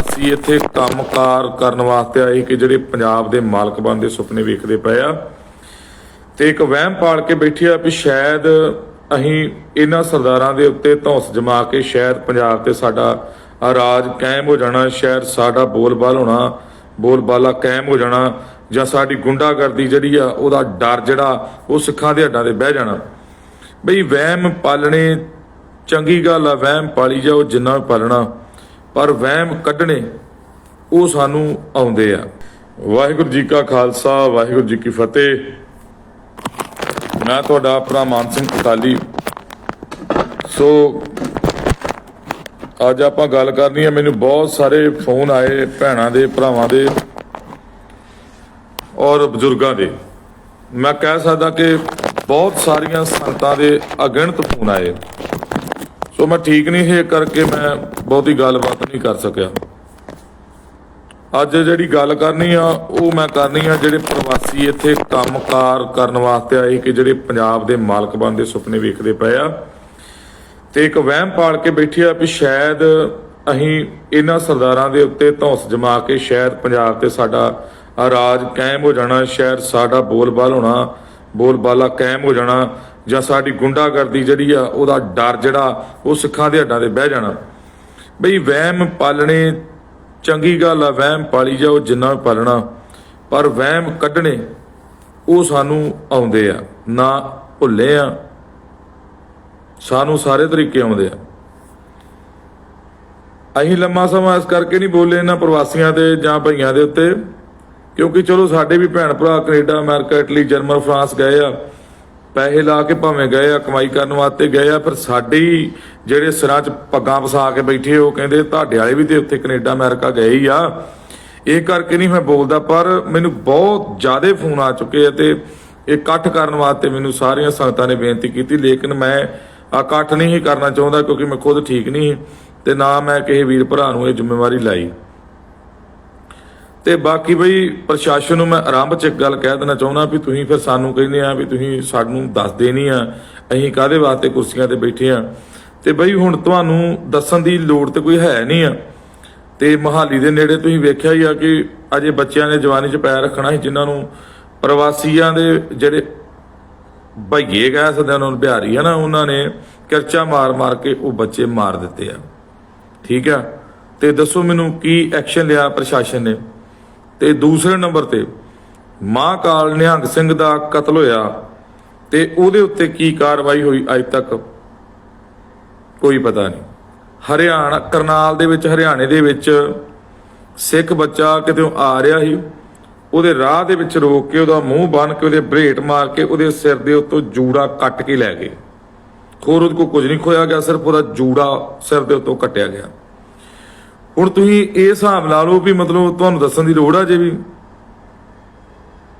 ਅਸੀਂ ਇੱਥੇ ਕੰਮਕਾਰ ਕਰਨ ਵਾਸਤੇ ਆਏ ਕਿ ਜਿਹੜੇ ਪੰਜਾਬ ਦੇ ਮਾਲਕ ਬਣਦੇ ਸੁਪਨੇ ਵੇਖਦੇ ਪਏ ਆ। ਤੇ ਇੱਕ ਵਹਿਮ ਪਾਲ ਕੇ ਬੈਠੇ ਆ ਵੀ ਸ਼ਾਇਦ ਅਸੀਂ ਇਹਨਾਂ ਸਰਦਾਰਾਂ ਦੇ ਉੱਤੇ ਧੌਂਸ ਜਮਾ ਕੇ ਸ਼ਾਇਦ ਪੰਜਾਬ ਤੇ ਸਾਡਾ ਰਾਜ ਕਾਇਮ ਹੋ ਜਾਣਾ, ਸ਼ਾਇਦ ਸਾਡਾ ਬੋਲਬਾਲ ਹੋਣਾ, ਬੋਲਬਾਲਾ ਕਾਇਮ ਹੋ ਜਾਣਾ ਜਾਂ ਸਾਡੀ ਗੁੰਡਾਗਰਦੀ ਜਿਹੜੀ ਆ ਉਹਦਾ ਡਰ ਜਿਹੜਾ ਉਹ ਸਿੱਖਾਂ ਦੇ ਹੱਡਾਂ ਤੇ ਬਹਿ ਜਾਣਾ। ਬਈ ਵਹਿਮ ਪਾਲਣੇ ਚੰਗੀ ਗੱਲ ਆ, ਵਹਿਮ ਪਾਲੀ ਜਾਓ ਜਿੰਨਾ ਵੀ ਪਾਲਣਾ। ਪਰ ਵਹਿਮ ਕੱਢਣੇ ਉਹ ਸਾਨੂੰ ਆਉਂਦੇ ਆ। ਵਾਹਿਗੁਰੂ ਜੀ ਕਾ ਖਾਲਸਾ, ਵਾਹਿਗੁਰੂ ਜੀ ਕੀ ਫਤਿਹ। ਮੈਂ ਤੁਹਾਡਾ ਆਪਣਾ ਮਾਨ ਸਿੰਘ ਕਟਾਲੀ ਸੋ ਅੱਜ ਆਪਾਂ ਗੱਲ ਕਰਨੀ ਹੈ ਮੈਨੂੰ ਬਹੁਤ ਸਾਰੇ ਫੋਨ ਆਏ ਭੈਣਾਂ ਦੇ, ਭਰਾਵਾਂ ਦੇ ਔਰ ਬਜ਼ੁਰਗਾਂ ਦੇ। ਮੈਂ ਕਹਿ ਸਕਦਾ ਕਿ ਬਹੁਤ ਸਾਰੀਆਂ ਸੰਗਤਾਂ ਦੇ ਅਗਣਤ ਫੋਨ ਆਏ। ਸੋ ਮੈਂ ਠੀਕ ਨਹੀਂ ਹੈ ਕਰਕੇ ਮੈਂ ਬਹੁਤੀ ਗੱਲਬਾਤ ਨਹੀਂ ਕਰ ਸਕਿਆ। ਅੱਜ ਜਿਹੜੀ ਗੱਲ ਕਰਨੀ ਆ, ਉਹ ਮੈਂ ਕਰਨੀ ਆ ਜਿਹੜੇ ਪ੍ਰਵਾਸੀ ਇੱਥੇ ਕੰਮਕਾਰ ਕਰਨ ਵਾਸਤੇ ਆਏ ਕਿ ਜਿਹੜੇ ਪੰਜਾਬ ਦੇ ਮਾਲਕ ਬਣਦੇ ਸੁਪਨੇ ਵੇਖਦੇ ਪਏ ਆ। ਤੇ ਇੱਕ ਵਹਿਮ ਪਾਲ ਕੇ ਬੈਠੇ ਆ ਵੀ ਸ਼ਾਇਦ ਅਸੀਂ ਇਹਨਾਂ ਸਰਦਾਰਾਂ ਦੇ ਉੱਤੇ ਧੌਂਸ ਜਮਾ ਕੇ ਸ਼ਾਇਦ ਪੰਜਾਬ ਤੇ ਸਾਡਾ ਰਾਜ ਕਾਇਮ ਹੋ ਜਾਣਾ, ਸ਼ਾਇਦ ਸਾਡਾ ਬੋਲਬਾਲ ਹੋਣਾ, ਬੋਲਬਾਲਾ ਕਾਇਮ ਹੋ ਜਾਣਾ। ਜਾਂ ਸਾਡੀ ਗੁੰਡਾਗਰਦੀ ਜਿਹੜੀ ਆ, ਉਹਦਾ ਡਰ ਜਿਹੜਾ, ਉਹ ਸਿੱਖਾਂ ਦੇ ਹੱਡਾਂ ਤੇ ਬਹਿ ਜਾਣਾ। ਬਈ ਵਹਿਮ ਪਾਲਣੇ, ਚੰਗੀ ਗੱਲ ਆ, ਵਹਿਮ ਪਾਲੀ ਜਾਓ ਜਿੰਨਾ ਪਾਲਣਾ, ਪਰ ਵਹਿਮ ਕੱਢਣੇ, ਉਹ ਸਾਨੂੰ ਆਉਂਦੇ ਆ, ਨਾ ਭੁੱਲੇ ਆ। ਸਾਨੂੰ ਸਾਰੇ ਤਰੀਕੇ ਆਉਂਦੇ ਆ। ਅਸੀਂ ਲੰਮਾ ਸਮਾਂ ਇਸ ਕਰਕੇ ਨਹੀਂ ਬੋਲੇ ਇਹਨਾਂ ਪ੍ਰਵਾਸੀਆਂ ਤੇ ਜਾਂ ਭਈਆਂ ਦੇ ਉੱਤੇ, ਕਿਉਂਕਿ ਚਲੋ ਸਾਡੇ ਵੀ ਭੈਣ ਭਰਾ Canada, America, Italy, German, France ਗਏ ਆ। ਪੈਸੇ ਲਾ ਕੇ ਭਾਵੇਂ ਗਏ ਆ, ਕਮਾਈ ਕਰਨ ਵਾਸਤੇ ਗਏ ਆ ਫਿਰ ਸਾਡੇ ਹੀ ਜਿਹੜੇ ਸਿਰਾਂ 'ਚ ਪੱਗਾਂ ਫਸਾ ਕੇ ਬੈਠੇ ਉਹ ਕਹਿੰਦੇ ਤੁਹਾਡੇ ਵਾਲੇ ਵੀ ਤੇ ਉੱਥੇ ਕੈਨੇਡਾ, ਅਮਰੀਕਾ ਗਏ ਹੀ ਆ। ਇਹ ਕਰਕੇ ਨਹੀਂ ਮੈਂ ਬੋਲਦਾ, ਪਰ ਮੈਨੂੰ ਬਹੁਤ ਜ਼ਿਆਦਾ ਫੋਨ ਆ ਚੁੱਕੇ ਆ ਤੇ ਇਹ ਇਕੱਠ ਕਰਨ ਵਾਸਤੇ ਮੈਨੂੰ ਸਾਰੀਆਂ ਸੰਗਤਾਂ ਨੇ ਬੇਨਤੀ ਕੀਤੀ, ਲੇਕਿਨ ਮੈਂ ਆ ਇਕੱਠ ਨਹੀਂ ਕਰਨਾ ਚਾਹੁੰਦਾ ਕਿਉਂਕਿ ਮੈਂ ਖੁਦ ਠੀਕ ਨਹੀਂ ਸੀ ਤੇ ਨਾ ਮੈਂ ਕਿਸੇ ਵੀਰ ਭਰਾ ਨੂੰ ਇਹ ਜ਼ਿੰਮੇਵਾਰੀ ਲਾਈ। ਤੇ ਬਾਕੀ ਬਈ ਪ੍ਰਸ਼ਾਸਨ ਨੂੰ ਮੈਂ ਆਰੰਭ ਚ ਇੱਕ ਗੱਲ ਕਹਿ ਦੇਣਾ ਚਾਹੁੰਦਾ ਵੀ ਤੁਸੀਂ ਫਿਰ ਸਾਨੂੰ ਕਹਿੰਦੇ ਆ ਵੀ ਤੁਸੀਂ ਸਾਨੂੰ ਦੱਸਦੇ ਨਹੀਂ ਆ, ਅਸੀਂ ਕਾਦੇ ਵਾਸਤੇ ਕੁਰਸੀਆਂ ਤੇ ਬੈਠੇ ਆ। ਤੇ ਬਈ ਹੁਣ ਤੁਹਾਨੂੰ ਦੱਸਣ ਦੀ ਲੋੜ ਤੇ ਕੋਈ ਹੈ ਨਹੀਂ ਆ। ਤੇ ਮਹਾਲੀ ਦੇ ਨੇੜੇ ਤੁਸੀਂ ਵੇਖਿਆ ਹੀ ਆ ਕਿ ਅਜੇ ਬੱਚਿਆਂ ਨੇ ਜਵਾਨੀ 'ਚ ਪੈਰ ਰੱਖਣਾ ਸੀ ਜਿਨ੍ਹਾਂ ਨੂੰ ਪ੍ਰਵਾਸੀਆਂ ਦੇ ਜਿਹੜੇ ਭਈਏ ਕਹਿ ਸਕਦੇ ਆ, ਉਹਨਾਂ ਨੂੰ ਬਿਹਾਰੀ ਆ ਨਾ, ਉਹਨਾਂ ਨੇ ਕਰਚਾ ਮਾਰ ਮਾਰ ਕੇ ਉਹ ਬੱਚੇ ਮਾਰ ਦਿੱਤੇ ਆ। ਠੀਕ ਆ? ਤੇ ਦੱਸੋ ਮੈਨੂੰ ਕੀ ਐਕਸ਼ਨ ਲਿਆ ਪ੍ਰਸ਼ਾਸਨ ਨੇ? ਤੇ ਦੂਸਰੇ ਨੰਬਰ ਤੇ ਮਾਂ ਕਾਲ ਨਿਹੰਗ ਸਿੰਘ ਦਾ ਕਤਲ ਹੋਇਆ ਤੇ ਉਹਦੇ ਉੱਤੇ ਕੀ ਕਾਰਵਾਈ ਹੋਈ ਅੱਜ ਤੱਕ ਕੋਈ ਪਤਾ ਨਹੀਂ। ਹਰਿਆਣਾ, ਕਰਨਾਲ ਦੇ ਵਿੱਚ, ਹਰਿਆਣੇ ਦੇ ਵਿੱਚ ਸਿੱਖ ਬੱਚਾ ਕਿਤੇ ਆ ਰਿਹਾ ਸੀ, ਉਹਦੇ ਰਾਹ ਦੇ ਵਿੱਚ ਰੋਕ ਕੇ ਉਹਦਾ ਮੂੰਹ ਬੰਨ ਕੇ ਉਹਦੇ ਬਰੇਟ ਮਾਰ ਕੇ ਉਹਦੇ ਸਿਰ ਦੇ ਉੱਤੋਂ ਜੂੜਾ ਕੱਟ ਕੇ ਲੈ ਗਏ। ਹੋਰ ਉਹਦੇ ਕੋਲ ਕੁਝ ਨਹੀਂ ਖੋਇਆ ਗਿਆ, ਸਿਰਫ ਉਹਦਾ ਜੂੜਾ ਸਿਰ ਦੇ ਉੱਤੋਂ ਕੱਟਿਆ ਗਿਆ। ਹੁਣ ਤੁਸੀਂ ਇਹ ਹਿਸਾਬ ਲਾ ਲਓ ਵੀ ਮਤਲਬ ਤੁਹਾਨੂੰ ਦੱਸਣ ਦੀ ਲੋੜ ਆ ਜੇ ਵੀ।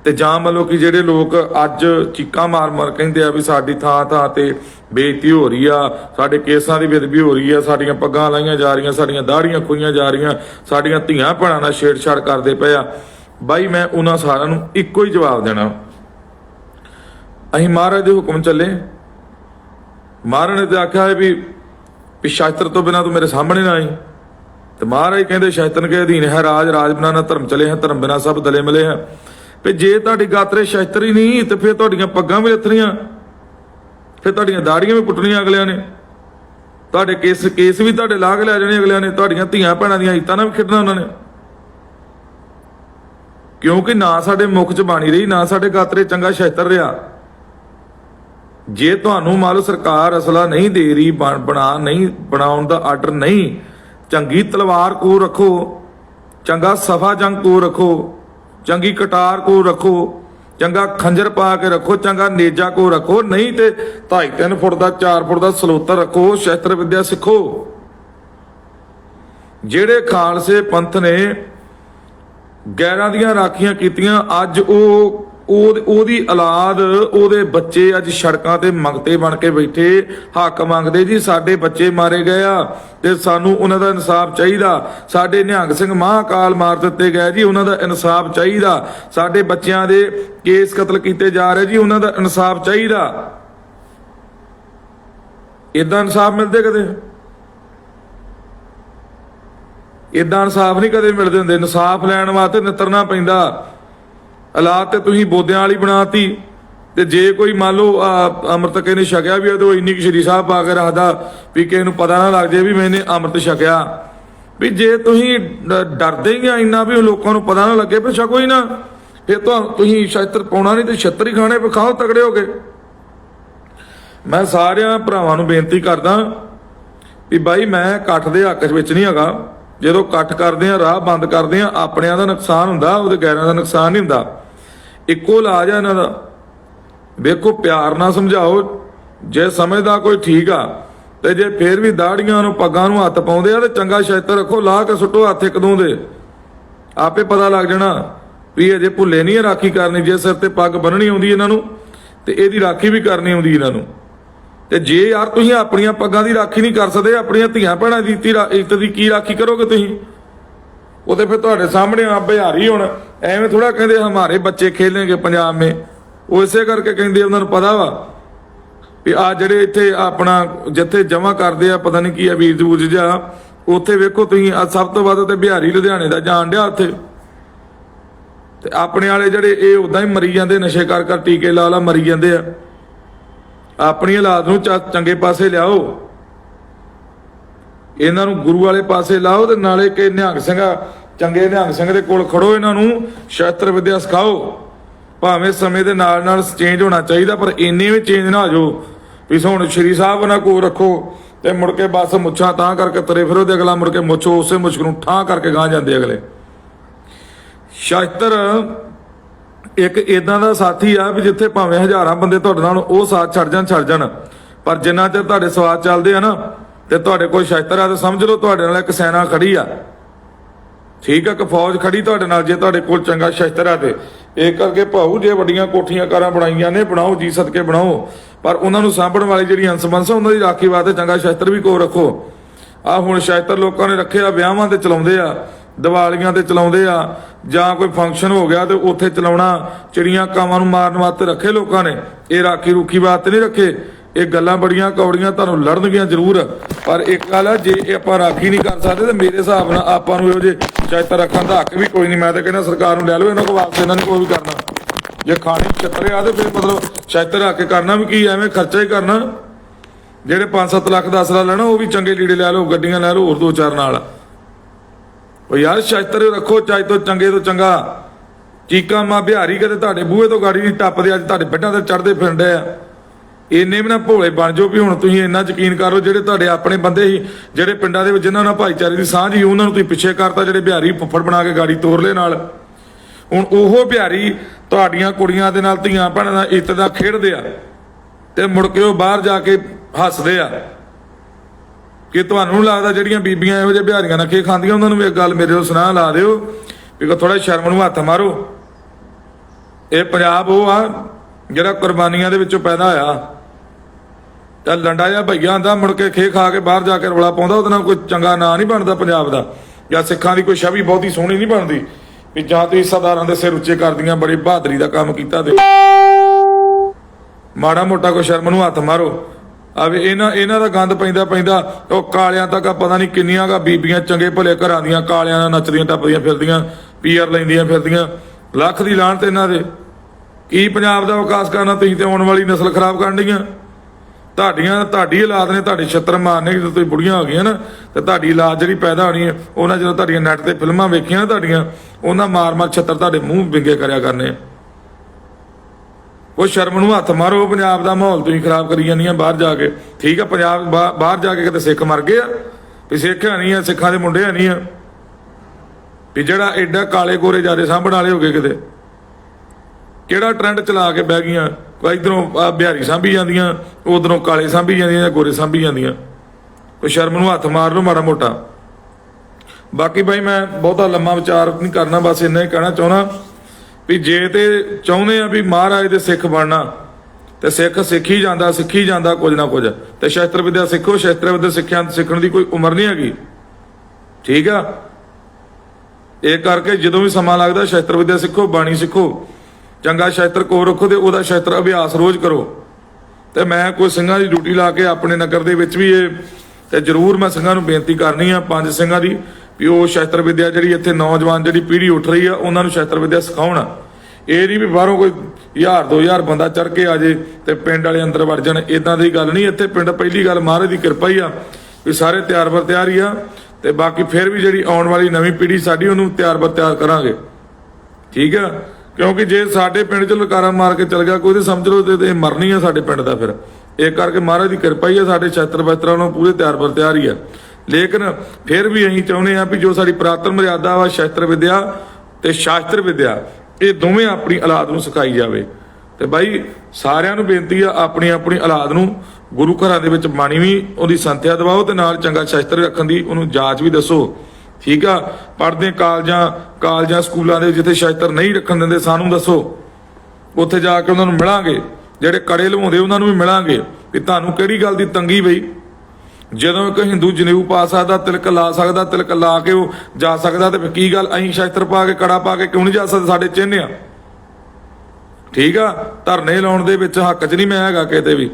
ਤੇ ਜਾਂ ਮੰਨ ਲਓ ਕਿ ਜਿਹੜੇ ਲੋਕ ਅੱਜ ਚੀਕਾਂ ਮਾਰ-ਮਾਰ ਕਹਿੰਦੇ ਆ ਵੀ ਸਾਡੀ ਥਾਂ ਥਾਂ ਤੇ ਬੇਇੱਜ਼ਤੀ ਹੋ ਰਹੀ ਆ, ਸਾਡੇ ਕੇਸਾਂ ਦੀ ਬੇਦਬੀ ਹੋ ਰਹੀ ਆ, ਸਾਡੀਆਂ ਪੱਗਾਂ ਲਾਈਆਂ ਜਾ ਰਹੀਆਂ, ਸਾਡੀਆਂ ਦਾੜੀਆਂ ਖੋਈਆਂ ਜਾ ਰਹੀਆਂ, ਸਾਡੀਆਂ ਧੀਆਂ ਭੈਣਾਂ ਨਾਲ ਛੇੜਛਾੜ ਕਰਦੇ ਪਏ ਆ। ਬਾਈ, ਮੈਂ ਉਹਨਾਂ ਸਾਰਿਆਂ ਨੂੰ ਇੱਕੋ ਹੀ ਜਵਾਬ ਦੇਣਾ। ਅਸੀਂ ਮਹਾਰਾਜ ਦੇ ਹੁਕਮ ਚੱਲੇ। ਮਹਾਰਾਜ ਨੇ ਤੇ ਆਖਿਆ ਹੈ ਵੀ ਵੀ ਸ਼ਾਸਤਰ ਤੋਂ ਬਿਨਾ ਤੂੰ ਮੇਰੇ ਸਾਹਮਣੇ ਨਾ ਆਈ। ਤੇ ਮਹਾਰਾਜ ਕਹਿੰਦੇ, ਸ਼ੈਤਨ ਕੇ ਅਧੀਨ ਹੈ ਰਾਜ ਰਾਜ ਬਿਨਾ ਨਾ ਧਰਮ ਚਲੇ ਹੈ ਧਰਮ ਬਿਨਾ ਸਭ ਦਲੇ ਮਿਲੇ ਹੈ ਤੇ ਜੇ ਤੁਹਾਡੀ ਗਾਤਰੇ ਸ਼ਸਤਰ ਹੀ ਨਹੀਂ, ਤੇ ਫਿਰ ਤੁਹਾਡੀਆਂ ਪੱਗਾਂ ਵੀ ਲੱਥਣੀਆਂ, ਫਿਰ ਤੁਹਾਡੀਆਂ ਦਾੜੀਆਂ ਵੀ ਪੁੱਟਣੀਆਂ ਅਗਲਿਆਂ ਨੇ। ਤੁਹਾਡੇ ਕੇਸ ਕੇਸ ਵੀ ਤੁਹਾਡੇ ਲਾਗ ਲੈ ਜਾਣੇ ਅਗਲਿਆਂ ਨੇ, ਤੁਹਾਡੀਆਂ ਧੀਆਂ ਭੈਣਾਂ ਦੀਆਂ ਇੱਤਾਂ ਨਾਲ ਵੀ ਖੇਡਣਾ ਉਹਨਾਂ ਨੇ। ਕਿਉਂਕਿ ਨਾ ਸਾਡੇ ਮੁਖ ਚ ਬਾਣੀ ਰਹੀ, ਨਾ ਸਾਡੇ ਗਾਤਰੇ ਚੰਗਾ ਸ਼ਸਤਰ ਰਿਹਾ। ਜੇ ਤੁਹਾਨੂੰ ਮੰਨ ਲਓ ਸਰਕਾਰ ਅਸਲਾ ਨਹੀਂ ਦੇ ਰਹੀ, ਬਣ- ਬਣਾ, ਨਹੀਂ ਬਣਾਉਣ ਦਾ ਆਰਡਰ ਨਹੀਂ ਚੰਗੀ ਤਲਵਾਰ ਕੋ ਰੱਖੋ, ਚੰਗਾ ਸਫਾ ਜੰਗ ਕੋ ਰੱਖੋ, ਚੰਗੀ ਕਟਾਰ ਕੋ ਰੱਖੋ, ਚੰਗਾ ਖੰਜਰ ਪਾ ਕੇ ਰੱਖੋ, ਚੰਗਾ ਨੇਜਾ ਕੋ ਰੱਖੋ, ਨਹੀਂ ਤੇ 2.5 3 ਫੁੱਟ ਦਾ 4 ਫੁੱਟ ਦਾ ਸਲੋਤਰ ਰੱਖੋ, ਸ਼ਸਤਰ ਵਿਦਿਆ ਸਿੱਖੋ। ਜਿਹੜੇ ਖਾਲਸੇ ਪੰਥ ਨੇ ਗੈਰਾਂ ਦੀਆਂ ਰਾਖੀਆਂ ਕੀਤੀਆਂ, ਅੱਜ ਉਹ ਉਹ- ਉਹਦੀ ਔਲਾਦ, ਉਹਦੇ ਬੱਚੇ ਅੱਜ ਸੜਕਾਂ ਤੇ ਮੰਗਤੇ ਬਣ ਕੇ ਬੈਠੇ। ਹੱਕ ਮੰਗਦੇ ਜੀ, ਸਾਡੇ ਬੱਚੇ ਮਾਰੇ ਗਏ ਆ ਤੇ ਸਾਨੂੰ ਉਹਨਾਂ ਦਾ ਇਨਸਾਫ ਚਾਹੀਦਾ। ਸਾਡੇ ਨਿਹੰਗ ਸਿੰਘ ਮਹਾਕਾਲ ਮਾਰ ਦਿੱਤੇ ਗਏ ਜੀ, ਉਹਨਾਂ ਦਾ ਇਨਸਾਫ ਚਾਹੀਦਾ। ਸਾਡੇ ਬੱਚਿਆਂ ਦੇ ਕੇਸ ਕਤਲ ਕੀਤੇ ਜਾ ਰਹੇ ਜੀ, ਉਹਨਾਂ ਦਾ ਇਨਸਾਫ ਚਾਹੀਦਾ। ਇਦਾਂ ਇਨਸਾਫ ਮਿਲਦੇ ਕਦੇ? ਇਦਾਂ ਇਨਸਾਫ ਨਹੀਂ ਕਦੇ ਮਿਲਦੇ ਹੁੰਦੇ। ਇਨਸਾਫ ਲੈਣ ਵਾਸਤੇ ਨਿਤਰਨਾ ਪੈਂਦਾ। ਹਾਲਾਤ ਤੇ ਤੁਸੀਂ ਬੋਦਿਆਂ ਵਾਲੀ ਬਣਾਤੀ। ਤੇ ਜੇ ਕੋਈ ਮੰਨ ਲਓ ਅੰਮ੍ਰਿਤ ਕਿਸੇ ਨੇ ਛਕਿਆ ਵੀ ਉਹ ਇੰਨੀ ਕੁ ਸ਼੍ਰੀ ਸਾਹਿਬ ਪਾ ਕੇ ਰੱਖਦਾ ਵੀ ਕਿਸੇ ਨੂੰ ਪਤਾ ਨਾ ਲੱਗ ਜੇ ਵੀ ਮੈਨੇ ਅੰਮ੍ਰਿਤ ਛਕਿਆ। ਵੀ ਜੇ ਤੁਸੀਂ ਡਰਦੇ ਹੀ ਆ ਇੰਨਾ ਵੀ ਲੋਕਾਂ ਨੂੰ ਪਤਾ ਨਾ ਲੱਗੇ ਵੀ ਛਕੋ ਹੀ ਨਾ। ਫਿਰ ਤਾਂ ਤੁਸੀਂ ਛਤਰ ਪਾਉਣਾ ਨਹੀਂ ਤੇ ਛਤਰ ਹੀ ਖਾਣੇ ਪੇ ਖਾਓ ਤਗੜੇ ਹੋ ਕੇ। ਮੈਂ ਸਾਰਿਆਂ ਭਰਾਵਾਂ ਨੂੰ ਬੇਨਤੀ ਕਰਦਾ ਵੀ ਬਾਈ, ਮੈਂ ਇਕੱਠ ਦੇ ਹੱਕ ਵਿੱਚ ਨਹੀਂ ਹੈਗਾ। ਜਦੋਂ ਇਕੱਠ ਕਰਦੇ ਆ, ਰਾਹ ਬੰਦ ਕਰਦੇ ਆ, ਆਪਣਿਆਂ ਦਾ ਨੁਕਸਾਨ ਹੁੰਦਾ, ਉਹਦੇ ਗੈਰਾਂ ਦਾ ਨੁਕਸਾਨ ਨਹੀਂ ਹੁੰਦਾ। ਇੱਕੋ ਲਾਜ ਆ ਇਹਨਾਂ ਦਾ। ਵੇਖੋ, ਪਿਆਰ ਨਾਲ ਸਮਝਾਓ, ਜੇ ਸਮਝਦਾ ਕੋਈ ਠੀਕ ਆ, ਤੇ ਜੇ ਫੇਰ ਵੀ ਦਾੜੀਆਂ ਨੂੰ, ਪੱਗਾਂ ਨੂੰ ਹੱਥ ਪਾਉਂਦੇ ਆ, ਤੇ ਚੰਗਾ ਸ਼ੈਤਰ ਰੱਖੋ ਲਾ ਕੇ ਸੁੱਟੋ, ਹੱਥ ਇੱਕ ਦੋ ਦੇ। ਆਪੇ ਪਤਾ ਲੱਗ ਜਾਣਾ ਵੀ ਅਜੇ ਭੁੱਲੇ ਨਹੀਂ ਆ, ਰਾਖੀ ਕਰਨੀ, ਜੇ ਸਿਰ ਤੇ ਪੱਗ ਬੰਨਣੀ ਆਉਂਦੀ ਇਹਨਾਂ ਨੂੰ, ਤੇ ਇਹਦੀ ਰਾਖੀ ਵੀ ਕਰਨੀ ਆਉਂਦੀ ਇਹਨਾਂ ਨੂੰ। ਤੇ ਜੇ ਯਾਰ ਤੁਸੀਂ ਆਪਣੀਆਂ ਪੱਗਾਂ ਦੀ ਰਾਖੀ ਨਹੀਂ ਕਰ ਸਕਦੇ, ਆਪਣੀਆਂ ਧੀਆਂ ਭੈਣਾਂ ਦੀ ਇੱਜ਼ਤ ਇੱਜ਼ਤ ਦੀ ਕੀ ਰਾਖੀ ਕਰੋਗੇ ਤੁਸੀਂ? ਉਹ ਤੇ ਫਿਰ ਤੁਹਾਡੇ ਸਾਹਮਣੇ ਆ ਬਿਹਾਰੀ ਹੁਣ। ਐਵੇਂ ਥੋੜਾ ਕਹਿੰਦੇ ਹਮਾਰੇ ਬੱਚੇ ਖੇਲਣਗੇ ਪੰਜਾਬ ਮੇ। ਉਹ ਇਸੇ ਕਰਕੇ ਕਹਿੰਦੇ ਉਹਨਾਂ ਨੂੰ ਪਤਾ ਵਾ ਵੀ ਆ ਜਿਹੜੇ ਇੱਥੇ ਆਪਣਾ ਜਿੱਥੇ ਜਮਾ ਕਰਦੇ ਆ, ਪਤਾ ਨਹੀਂ ਕੀ ਆ, ਵੀਰ ਜੂਜ ਜਾ ਉੱਥੇ ਵੇਖੋ ਤੁਸੀਂ ਆ ਸਭ ਤੋਂ ਵੱਧ ਤੇ ਬਿਹਾਰੀ ਲੁਧਿਆਣੇ ਦਾ ਜਾਣ ਡਿਆ ਉੱਥੇ। ਤੇ ਆਪਣੇ ਵਾਲੇ ਜਿਹੜੇ ਇਹ ਉਦਾਂ ਹੀ ਮਰੀ ਜਾਂਦੇ, ਨਸ਼ੇ ਕਰ ਕਰ ਟੀਕੇ ਲਾ ਲਾ ਮਰੀ ਜਾਂਦੇ ਆ। ਆਪਣੀ ਹਾਲਾਤ ਨੂੰ ਚ- ਚੰਗੇ ਪਾਸੇ ਲਿਆਓ। ਇਹਨਾਂ ਨੂੰ ਗੁਰੂ ਵਾਲੇ ਪਾਸੇ ਲਾਓ ਤੇ ਨਾਲੇ ਕਿ ਨਿਹੰਗ ਸਿੰਘਾ ਚੰਗੇ ਨਿਹੰਗ ਸਿੰਘ ਦੇ ਕੋਲ ਖੜੋ ਇਹਨਾਂ ਨੂੰ, ਸ਼ਸਤਰ ਵਿਦਿਆ ਸਿਖਾਓ। ਭਾਵੇਂ ਸਮੇਂ ਦੇ ਨਾਲ ਨਾਲ ਚੇਂਜ ਹੋਣਾ ਚਾਹੀਦਾ, ਪਰ ਇੰਨੇ ਵੀ ਚੇਂਜ ਨਾ ਹੋ ਜਾਓ। ਵੀ ਹੁਣ ਸ਼੍ਰੀ ਸਾਹਿਬ ਨਾਲ ਕੋ ਰੱਖੋ ਤੇ ਮੁੜ ਕੇ ਬਸ ਮੁੱਛਾਂ ਤਾਂ ਕਰਕੇ ਤਰੇ ਫਿਰੋ ਤੇ ਅਗਲਾ ਮੁੜ ਕੇ ਮੁੱਛੋ ਉਸੇ ਮੁਸ਼ਕ ਨੂੰ ਠਾਂ ਕਰਕੇ ਗਾਂ ਜਾਂਦੇ ਅਗਲੇ। ਸ਼ਸਤਰ ਇੱਕ ਇਦਾਂ ਦਾ ਸਾਥੀ ਆ ਵੀ ਜਿੱਥੇ ਭਾਵੇਂ ਹਜ਼ਾਰਾਂ ਬੰਦੇ ਤੁਹਾਡੇ ਨਾਲ ਉਹ ਸਾਥ ਛੱਡ ਜਾਣ ਛੱਡ ਜਾਣ। ਪਰ ਜਿੰਨਾ ਚਿਰ ਤੁਹਾਡੇ ਸਵਾਦ ਚੱਲਦੇ ਆ ਨਾ ਤੇ ਤੁਹਾਡੇ ਕੋਲ ਸ਼ਸਤਰ ਆ ਤੇ ਸਮਝ ਲਓ ਤੁਹਾਡੇ ਨਾਲ ਇੱਕ ਸੈਨਾ ਖੜੀ ਆ। ਠੀਕ ਆ ਕਿ ਫੌਜ ਖੜੀ ਤੁਹਾਡੇ ਨਾਲ, ਜੇ ਤੁਹਾਡੇ ਕੋਲ ਚੰਗਾ ਸ਼ਸਤਰ ਆ ਤੇ। ਇਹ ਕਰਕੇ ਭਾਊ, ਜੇ ਵੱਡੀਆਂ ਕੋਠੀਆਂ ਕਾਰਾਂ ਬਣਾਈਆਂ ਨੇ, ਬਣਾਓ, ਜੀ ਸਦਕੇ ਬਣਾਓ। ਪਰ ਉਹਨਾਂ ਨੂੰ ਸਾਂਭਣ ਵਾਲੀ ਜਿਹੜੀ ਅੰਸਬੰਸ ਉਹਨਾਂ ਦੀ ਰਾਖੀ ਵਾਸਤੇ ਚੰਗਾ ਸ਼ਸਤਰ ਵੀ ਕੋਲ ਰੱਖੋ। ਆ ਹੁਣ ਸ਼ਸਤਰ ਲੋਕਾਂ ਨੇ ਰੱਖਿਆ ਵਿਆਹਾਂ ਤੇ ਚਲਾਉਂਦੇ ਆ, ਦੀਵਾਲੀਆਂ ਤੇ ਚਲਾਉਂਦੇ ਆ, ਜਾਂ ਕੋਈ ਫੰਕਸ਼ਨ ਹੋ ਗਿਆ ਤੇ ਉੱਥੇ ਚਲਾਉਣਾ। ਚਿੜੀਆਂ ਕਾਵਾਂ ਨੂੰ ਮਾਰਨ ਵਾਸਤੇ ਰੱਖੇ ਲੋਕਾਂ ਨੇ। ਇਹ ਰਾਖੀ ਰੁਖੀ ਵਾਸਤੇ ਨਹੀਂ ਰੱਖੇ। ਇਹ ਗੱਲਾਂ ਬੜੀਆਂ ਕੌੜੀਆਂ ਤੁਹਾਨੂੰ ਲੜਨਗੀਆਂ ਜ਼ਰੂਰ। ਪਰ ਇੱਕ ਗੱਲ ਹੈ ਜੇ ਇਹ ਆਪਾਂ ਰਾਖੀ ਨਹੀਂ ਕਰ ਸਕਦੇ, ਤੇ ਮੇਰੇ ਹਿਸਾਬ ਨਾਲ ਆਪਾਂ ਨੂੰ ਇਹੋ ਜਿਹੇ ਸ਼ਾਇਦ ਰੱਖਣ ਦਾ ਹੱਕ ਵੀ ਕੋਈ ਨਹੀਂ। ਮੈਂ ਤਾਂ ਕਹਿੰਦਾ ਸਰਕਾਰ ਨੂੰ ਲੈ ਲਓ, ਇਹਨਾਂ ਕੋਲ ਵਾਪਸ ਇਹਨਾਂ ਨੇ ਕੋਈ ਵੀ ਕਰਨਾ। ਜੇ ਖਾਣੀ ਚੱਤਰੇ ਆ, ਤੇ ਫਿਰ ਮਤਲਬ ਸ਼ਾਇਦ ਰੱਖ ਕੇ ਕਰਨਾ ਵੀ ਕੀ ਐਵੇਂ ਖਰਚਾ ਹੀ ਕਰਨਾ। ਜਿਹੜੇ 5-7 ਲੱਖ ਦਾ ਅਸਲਾ ਲੈਣਾ, ਉਹ ਵੀ ਚੰਗੇ ਲੀੜੇ ਲੈ ਲਓ, ਗੱਡੀਆਂ ਲੈ ਲਓ, ਹੋਰ ਦੋ ਚਾਰ ਨਾਲ। ਉਹ ਯਾਰ ਸ਼ਾਇਤਰ ਰੱਖੋ, ਚਾਹੇ ਤੋਂ ਚੰਗੇ ਤੋਂ ਚੰਗਾ। ਚੀਕਾ ਮਾ ਬਿਹਾਰੀ ਕਦੇ ਤੁਹਾਡੇ ਬੂਹੇ ਤੋਂ ਗਾੜੀ ਨਹੀਂ ਟੱਪਦੇ, ਅੱਜ ਤੁਹਾਡੇ ਬੱਡਾਂ ਤੇ ਚੜਦੇ ਫਿਰਦੇ ਆ। ਇੰਨੇ ਵੀ ਨਾ ਭੋਲੇ ਬਣ ਜਾਓ ਵੀ ਹੁਣ ਤੁਸੀਂ ਇੰਨਾ ਯਕੀਨ ਕਰ ਲਓ ਜਿਹੜੇ ਤੁਹਾਡੇ ਆਪਣੇ ਬੰਦੇ ਸੀ, ਜਿਹੜੇ ਪਿੰਡਾਂ ਦੇ ਵਿੱਚ ਜਿਨ੍ਹਾਂ ਨਾਲ ਭਾਈਚਾਰੇ ਦੀ ਸਾਂਝ ਸੀ, ਉਹਨਾਂ ਨੂੰ ਤੁਸੀਂ ਪਿੱਛੇ ਕਰਤਾ, ਜਿਹੜੇ ਬਿਹਾਰੀ ਫੁੱਫੜ ਬਣਾ ਕੇ ਗਾੜੀ ਤੋਰ ਨਾਲ। ਹੁਣ ਉਹ ਬਿਹਾਰੀ ਤੁਹਾਡੀਆਂ ਕੁੜੀਆਂ ਦੇ ਨਾਲ ਧੀਆਂ ਭੈਣਾਂ ਦਾ ਇੱਜ਼ਤ ਦਾ ਖੇਡਦੇ ਆ ਤੇ ਮੁੜ ਕੇ ਉਹ ਬਾਹਰ ਜਾ ਕੇ ਹੱਸਦੇ ਆ। ਕਿ ਤੁਹਾਨੂੰ ਲੱਗਦਾ ਜਿਹੜੀਆਂ ਬੀਬੀਆਂ ਇਹੋ ਜਿਹੇ ਬਿਹਾਰੀਆਂ ਨਾਲ ਖੇ ਖਾਂਦੀਆਂ, ਉਹਨਾਂ ਨੂੰ ਵੀ ਇੱਕ ਗੱਲ ਮੇਰੇ ਤੋਂ ਸੁਣਾ ਲਾ ਦਿਓ, ਵੀ ਥੋੜਾ ਸ਼ਰਮ ਨੂੰ ਹੱਥ ਮਾਰੋ। ਇਹ ਪੰਜਾਬ ਉਹ ਆ ਜਿਹੜਾ ਕੁਰਬਾਨੀਆਂ ਦੇ ਵਿੱਚੋਂ ਪੈਦਾ ਹੋਇਆ। ਤਾਂ ਲੰਡਾ ਜਾਂ ਭਈਆ ਹੁੰਦਾ ਮੁੜ ਕੇ ਖੇ ਖਾ ਕੇ ਬਾਹਰ ਜਾ ਕੇ ਰੌਲਾ ਪਾਉਂਦਾ, ਉਹਦੇ ਨਾਲ ਕੋਈ ਚੰਗਾ ਨਾਂ ਨਹੀਂ ਬਣਦਾ ਪੰਜਾਬ ਦਾ। ਜਾਂ ਸਿੱਖਾਂ ਦੀ ਕੋਈ ਛਵੀ ਬਹੁਤੀ ਸੋਹਣੀ ਨਹੀਂ ਬਣਦੀ। ਵੀ ਜਾਂ ਤੁਸੀਂ ਸਰਦਾਰਾਂ ਦੇ ਸਿਰ ਉੱਚੇ ਕਰਦੀਆਂ ਬੜੀ ਬਹਾਦਰੀ ਦਾ ਕੰਮ ਕੀਤਾ ਤੇ। ਮਾੜਾ ਮੋਟਾ ਕੋ ਸ਼ਰਮ ਨੂੰ ਹੱਥ ਮਾਰੋ। ਆਵੇ, ਇਹਨਾਂ ਇਹਨਾਂ ਦਾ ਗੰਦ ਪੈਂਦਾ ਪੈਂਦਾ, ਉਹ ਕਾਲਿਆਂ ਤੱਕ ਪਤਾ ਨਹੀਂ ਕਿੰਨੀਆਂ ਕਾ ਬੀਬੀਆਂ ਚੰਗੇ ਭਲੇ ਘਰਾਂ ਦੀਆਂ, ਕਾਲਿਆਂ ਨਾਲ ਨੱਚਦੀਆਂ, ਟੱਪਦੀਆਂ ਫਿਰਦੀਆਂ ਪੀਅਰ ਲੈਂਦੀਆਂ ਫਿਰਦੀਆਂ। ਲੱਖ ਦੀ ਲਾਹਣ ਤੇ ਇਹਨਾਂ ਦੇ। ਕੀ ਪੰਜਾਬ ਦਾ ਵਿਕਾਸ ਕਰਨਾ, ਤੁਸੀਂ ਤੇ ਆਉਣ ਵਾਲੀ ਨਸਲ ਖਰਾਬ ਕਰਨ ਡੀਆਂ ਤੁਹਾਡੀਆਂ ਤੁਹਾਡੀ ਔਲਾਦ ਨੇ ਤੁਹਾਡੇ ਛੱਤਰ ਮਾਰਨੇ ਜਦੋਂ ਤੁਸੀਂ ਬੁੜੀਆਂ ਹੋ ਗਈਆਂ ਨਾ, ਤੇ ਤੁਹਾਡੀ ਔਲਾਦ ਜਿਹੜੀ ਪੈਦਾ ਹੋਣੀ ਹੈ, ਉਹਨਾਂ ਜਦੋਂ ਤੁਹਾਡੀਆਂ ਨੈਟ ਤੇ ਫਿਲਮਾਂ ਵੇਖੀਆਂ ਤੁਹਾਡੀਆਂ, ਉਹਨਾਂ ਮਾਰ ਮਾਰ ਛੱਤਰ ਤੁਹਾਡੇ ਮੂੰਹ ਵਿੰਗੇ ਕਰਿਆ ਕਰਨੇ ਆ। ਉਹ ਸ਼ਰਮ ਨੂੰ ਹੱਥ ਮਾਰੋ, ਪੰਜਾਬ ਦਾ ਮਾਹੌਲ ਤੁਸੀਂ ਖਰਾਬ ਕਰੀ ਜਾਂਦੀਆਂ ਬਾਹਰ ਜਾ ਕੇ। ਠੀਕ ਆ, ਪੰਜਾਬ ਬਾਹਰ ਜਾ ਕੇ ਕਿਤੇ ਸਿੱਖ ਮਰ ਗਏ ਆ, ਵੀ ਸਿੱਖ ਹੈ ਨਹੀਂ ਆ, ਸਿੱਖਾਂ ਦੇ ਮੁੰਡੇ ਹੈ ਨਹੀਂ ਆ। ਵੀ ਜਿਹੜਾ ਐਡਾ ਕਾਲੇ ਗੋਰੇ ਜਿਆਦੇ ਸਾਂਭਣ ਵਾਲੇ ਹੋ ਗਏ ਕਿਤੇ। ਕਿਹੜਾ ਟ੍ਰੈਂਡ ਚਲਾ ਕੇ ਬਹਿ ਗਈਆਂ? ਕੋਈ ਇਧਰੋਂ ਬਿਹਾਰੀ ਸਾਂਭੀ ਜਾਂਦੀਆਂ, ਉਧਰੋਂ ਕਾਲੇ ਸਾਂਭੀ ਜਾਂਦੀਆਂ ਜਾਂ ਗੋਰੇ ਸਾਂਭੀ ਜਾਂਦੀਆਂ। ਕੋਈ ਸ਼ਰਮ ਨੂੰ ਹੱਥ ਮਾਰ ਲਓ ਮਾੜਾ ਮੋਟਾ। ਬਾਕੀ ਭਾਈ ਮੈਂ ਬਹੁਤਾ ਲੰਮਾ ਵਿਚਾਰ ਨਹੀਂ ਕਰਨਾ, ਬਸ ਇੰਨਾ ਹੀ ਕਹਿਣਾ ਚਾਹੁੰਦਾ ਵੀ ਜੇ ਤੇ ਚਾਹੁੰਦੇ ਆ ਵੀ ਮਹਾਰਾਜ ਦੇ ਸਿੱਖ ਬਣਨਾ, ਤੇ ਸਿੱਖ ਸਿੱਖੀ ਜਾਂਦਾ ਸਿੱਖੀ ਜਾਂਦਾ ਕੁਝ ਨਾ ਕੁਝ। ਤੇ ਸ਼ਸਤਰ ਵਿਦਿਆ ਸਿੱਖੋ, ਸ਼ਸਤਰ ਵਿਦਿਆ ਸਿੱਖਿਆ ਸਿੱਖਣ ਦੀ ਕੋਈ ਉਮਰ ਨਹੀਂ ਹੈਗੀ। ਠੀਕ ਆ? ਇਹ ਕਰਕੇ ਜਦੋਂ ਵੀ ਸਮਾਂ ਲੱਗਦਾ, ਸ਼ਸਤਰ ਵਿਦਿਆ ਸਿੱਖੋ, ਬਾਣੀ ਸਿੱਖੋ। ਚੰਗਾ ਸ਼ਸਤਰ ਕੋ ਰੱਖੋ ਤੇ ਉਹਦਾ ਸ਼ਸਤਰ ਅਭਿਆਸ ਰੋਜ਼ ਕਰੋ। ਤੇ ਮੈਂ ਕੋਈ ਸਿੰਘਾਂ ਦੀ ਡਿਊਟੀ ਲਾ ਕੇ ਆਪਣੇ ਨਗਰ ਦੇ ਵਿੱਚ ਵੀ ਇਹ, ਤੇ ਜ਼ਰੂਰ ਮੈਂ ਸਿੰਘਾਂ ਨੂੰ ਬੇਨਤੀ ਕਰਨੀ ਆ ਪੰਜ ਸਿੰਘਾਂ ਦੀ ਵੀ ਉਹ ਸ਼ਸਤਰ ਵਿਦਿਆ ਜਿਹੜੀ ਇੱਥੇ ਨੌਜਵਾਨ ਜਿਹੜੀ ਪੀੜ੍ਹੀ ਉੱਠ ਰਹੀ ਆ, ਉਹਨਾਂ ਨੂੰ ਸ਼ਸਤਰ ਵਿਦਿਆ ਸਿਖਾਉਣ। ਇਹ ਨਹੀਂ ਵੀ ਬਾਹਰੋਂ ਕੋਈ ਹਜ਼ਾਰ, ਦੋ ਹਜ਼ਾਰ ਬੰਦਾ ਚੜ ਕੇ ਆ ਜੇ ਤੇ ਪਿੰਡ ਵਾਲੇ ਅੰਦਰ ਵੜ ਜਾਣ। ਇਦਾਂ ਦੀ ਗੱਲ ਨਹੀਂ, ਇੱਥੇ ਪਿੰਡ ਪਹਿਲੀ ਗੱਲ ਮਹਾਰਾਜ ਦੀ ਕਿਰਪਾ ਹੀ ਆ ਵੀ ਸਾਰੇ ਤਿਆਰ ਬਰ ਤਿਆਰ ਹੀ ਆ ਤੇ ਬਾਕੀ ਫਿਰ ਵੀ ਜਿਹੜੀ ਆਉਣ ਵਾਲੀ ਨਵੀਂ ਪੀੜ੍ਹੀ ਸਾਡੀ, ਉਹਨੂੰ ਤਿਆਰ ਬਰ ਤਿਆਰ ਕਰਾਂਗੇ। ਠੀਕ ਆ? ਕਿਉਂਕਿ ਜੇ ਸਾਡੇ ਪਿੰਡ ਚ ਲਕਾਰਾ ਮਾਰ ਕੇ ਚਲ ਗਿਆ, ਕੋਈ ਤੇ ਸਮਝ ਲਓ ਤੇ- ਤੇ ਮਰਨੀ ਆ ਸਾਡੇ ਪਿੰਡ ਦਾ ਫਿਰ। ਇਹ ਕਰਕੇ ਮਹਾਰਾਜ ਦੀ ਕਿਰਪਾ ਹੀ ਆ, ਸਾਡੇ ਛਾਤਰ ਬਸਤਰਾਂ ਨੂੰ ਪੂਰੇ ਤਿਆਰ ਬਰ ਤਿਆਰ ਹੀ ਆ। ਲੇਕਿਨ ਫਿਰ ਵੀ ਅਸੀਂ ਚਾਹੁੰਦੇ ਆ ਵੀ ਜੋ ਸਾਡੀ ਪ੍ਰਾਤਨ ਮਰਿਆਦਾ ਵਾ, ਸ਼ਸਤਰ ਵਿਦਿਆ ਤੇ ਸ਼ਾਸਤਰ ਵਿਦਿਆ, ਇਹ ਦੋਵੇਂ ਆਪਣੀ ਔਲਾਦ ਨੂੰ ਸਿਖਾਈ ਜਾਵੇ। ਤੇ ਬਾਈ, ਸਾਰਿਆਂ ਨੂੰ ਬੇਨਤੀ ਆ ਆਪਣੀ ਆਪਣੀ ਔਲਾਦ ਨੂੰ ਗੁਰੂ ਘਰਾਂ ਦੇ ਵਿੱਚ ਬਾਣੀ ਵੀ ਉਹਦੀ ਸੰਥਿਆ ਦਿਵਾਓ ਤੇ ਨਾਲ ਚੰਗਾ ਸ਼ਸਤਰ ਰੱਖਣ ਦੀ, ਉਹਨੂੰ ਜਾਂਚ ਵੀ ਦੱਸੋ। ਠੀਕ ਆ? ਪੜਦੇ ਕਾਲਜਾਂ ਕਾਲਜਾਂ ਸਕੂਲਾਂ ਦੇ ਜਿੱਥੇ ਸ਼ਸਤਰ ਨਹੀਂ ਰੱਖਣ ਦਿੰਦੇ, ਸਾਨੂੰ ਦੱਸੋ। ਉੱਥੇ ਜਾ ਕੇ ਉਹਨਾਂ ਨੂੰ ਮਿਲਾਂਗੇ। ਜਿਹੜੇ ਕੜੇ ਲਵਾਉਂਦੇ, ਉਹਨਾਂ ਨੂੰ ਵੀ ਮਿਲਾਂਗੇ। ਕਿ ਤੁਹਾਨੂੰ ਕਿਹੜੀ ਗੱਲ ਦੀ ਤੰਗੀ ਪਈ ਜਦੋਂ ਇੱਕ ਹਿੰਦੂ ਜਨੇਊ ਪਾ ਸਕਦਾ, ਤਿਲਕ ਲਾ ਸਕਦਾ, ਤਿਲਕ ਲਾ ਕੇ ਉਹ ਜਾ ਸਕਦਾ, ਤੇ ਕੀ ਗੱਲ? ਅਸੀਂ ਸ਼ਸਤਰ ਪਾ ਕੇ, ਕੜਾ ਪਾ ਕੇ ਕਿਉਂ ਨਹੀਂ ਜਾ ਸਕਦੇ ਸਾਡੇ ਚਿੰਨ੍ਹ ਆ? ਠੀਕ ਆ? ਧਰਨੇ ਲਾਉਣ ਦੇ ਵਿੱਚ ਹੱਕ 'ਚ ਨਹੀਂ ਮੈਂ ਹੈਗਾ ਕਿਤੇ ਵੀ।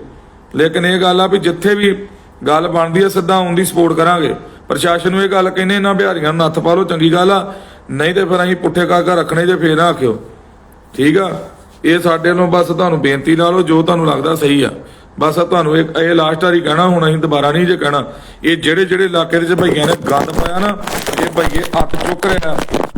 ਲੇਕਿਨ ਇਹ ਗੱਲ ਆ ਵੀ ਜਿੱਥੇ ਵੀ ਗੱਲ ਬਣਦੀ ਆ, ਸਿੱਧਾ ਆਉਣ ਦੀ ਸਪੋਰਟ ਕਰਾਂਗੇ। ਪ੍ਰਸ਼ਾਸਨ ਨੂੰ ਇਹ ਗੱਲ ਕਹਿੰਦੇ, ਇਹਨਾਂ ਬਿਹਾਰੀਆਂ ਨੂੰ ਨੱਥ ਪਾ ਲਓ, ਚੰਗੀ ਗੱਲ ਆ। ਨਹੀਂ ਤੇ ਫਿਰ ਅਸੀਂ ਪੁੱਠੇ ਕਾਕਾ ਰੱਖਣੇ ਜੇ ਫੇਰ ਨਾ ਆਖਿਓ। ਠੀਕ ਆ? ਇਹ ਸਾਡੇ ਨੂੰ ਬਸ ਤੁਹਾਨੂੰ ਬੇਨਤੀ ਲਾ ਜੋ ਤੁਹਾਨੂੰ ਲੱਗਦਾ ਸਹੀ ਆ। ਬਸ ਆ ਤੁਹਾਨੂੰ ਇੱਕ ਇਹ ਲਾਸਟ ਵਾਰੀ ਕਹਿਣਾ, ਹੁਣ ਅਸੀਂ ਦੁਬਾਰਾ ਨਹੀਂ ਜੇ ਕਹਿਣਾ। ਇਹ ਜਿਹੜੇ ਜਿਹੜੇ ਇਲਾਕੇ ਦੇ ਚ ਭਈਆਂ ਨੇ ਗੰਦ ਪਾਇਆ ਨਾ, ਇਹ ਭਈਏ ਹੱਥ ਚੁੱਕ ਰਹੇ ਆ।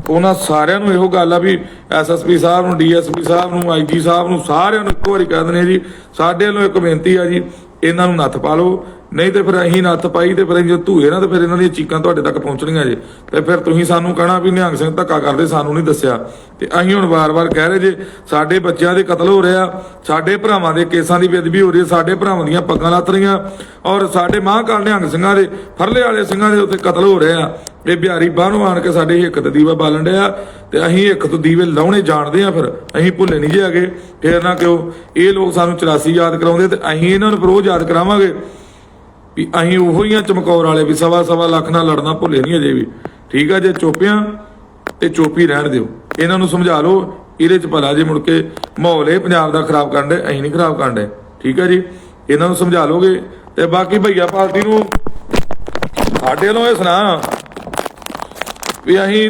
ਉਹਨਾਂ ਸਾਰਿਆਂ ਨੂੰ ਇਹੋ ਗੱਲ ਆ ਵੀ ਐਸਐਸਪੀ ਸਾਹਿਬ ਨੂੰ ਡੀਐਸਪੀ ਸਾਹਿਬ ਨੂੰ ਆਈਜੀ ਸਾਹਿਬ ਨੂੰ, ਸਾਰਿਆਂ ਨੂੰ ਇੱਕੋ ਵਾਰੀ ਕਹਿ ਦਿੰਦੇ ਆ ਜੀ। ਸਾਡੇ ਵੱਲੋਂ ਇੱਕ ਬੇਨਤੀ ਆ ਜੀ, ਇਹਨਾਂ ਨੂੰ ਨੱਥ ਪਾ ਲਓ। ਨਹੀਂ ਤੇ ਫਿਰ ਅਸੀਂ ਨੱਥ ਪਾਈ ਤੇ ਫਿਰ ਜੇ ਧੂਏ ਨਾ ਤੇ ਫਿਰ ਇਹਨਾਂ ਦੀਆਂ ਚੀਕਾਂ ਤੁਹਾਡੇ ਤੱਕ ਪਹੁੰਚਣੀਆਂ ਜੇ। ਤੇ ਫਿਰ ਤੁਸੀਂ ਸਾਨੂੰ ਕਹਿਣਾ ਵੀ ਨਿਹੰਗ ਸਿੰਘ ਧੱਕਾ ਕਰਦੇ, ਸਾਨੂੰ ਨਹੀਂ ਦੱਸਿਆ। ਤੇ ਅਸੀਂ ਹੁਣ ਵਾਰ-ਵਾਰ ਕਹਿ ਰਹੇ ਜੇ, ਸਾਡੇ ਬੱਚਿਆਂ ਦੇ ਕਤਲ ਹੋ ਰਿਹਾ, ਸਾਡੇ ਭਰਾਵਾਂ ਦੇ ਕੇਸਾਂ ਦੀ ਬੇਦਬੀ ਹੋ ਰਹੀ ਹੈ, ਸਾਡੇ ਭਰਾਵਾਂ ਦੀਆਂ ਪੱਗਾਂ ਲੱਤ ਰਹੀਆਂ, ਔਰ ਸਾਡੇ ਮਹਾਂਕਾਲ ਨਿਹੰਗ ਸਿੰਘਾਂ ਦੇ, ਫਰਲੇ ਵਾਲੇ ਸਿੰਘਾਂ ਦੇ ਉੱਤੇ ਕਤਲ ਹੋ ਰਹੇ ਆ। ਇਹ ਬਿਹਾਰੀ ਬਾਹਰੋਂ ਆਣ ਕੇ ਸਾਡੇ ਹਿੱਕ ਤੇ ਦੀਵਾ ਬਾਲਣ ਡਿਆ, ਤੇ ਅਸੀਂ ਇੱਕ ਤੋਂ ਦੀਵੇ ਲਾਉਣੇ ਜਾਣਦੇ ਆ ਫਿਰ, ਅਸੀਂ ਭੁੱਲੇ ਨਹੀਂ ਜੇ ਹੈਗੇ। ਫੇਰ ਨਾ ਕਿਉਂ, ਇਹ ਲੋਕ ਸਾਨੂੰ 84 ਯਾਦ ਕਰਾਉਂਦੇ ਤੇ ਅਸੀਂ ਇਹਨਾਂ ਨੂੰ ਫਿਰ ਉਹ ਯਾਦ ਕਰਾਵਾਂਗੇ। ਵੀ ਅਸੀਂ ਉਹੋ ਹੀ ਆ ਚਮਕੌਰ ਵਾਲੇ ਵੀ ਸਵਾ ਸਵਾ ਲੱਖ ਨਾਲ ਲੜਨਾ ਭੁੱਲੇ ਨਹੀਂ ਅਜੇ ਵੀ। ਠੀਕ ਆ ਜੇ ਚੋਪਿਆਂ ਤੇ ਚੋਪੀ ਰਹਿਣ ਦਿਓ। ਇਹਨਾਂ ਨੂੰ ਸਮਝਾ ਲਓ, ਇਹਦੇ ਚ ਭਲਾ ਜੇ ਮੁੜ ਕੇ ਮਾਹੌਲ ਇਹ ਪੰਜਾਬ ਦਾ ਖਰਾਬ ਕਰਨ ਦੇ ਅਸੀਂ ਨਹੀਂ ਖਰਾਬ ਕਰਨ ਦੇ ਠੀਕ ਆ ਜੀ? ਇਹਨਾਂ ਨੂੰ ਸਮਝਾ ਲੋਗੇ ਤੇ ਬਾਕੀ ਭਈਆ ਪਾਰਟੀ ਨੂੰ ਸਾਡੇ ਵੱਲੋਂ ਇਹ ਸੁਣਾ ਵੀ ਅਸੀਂ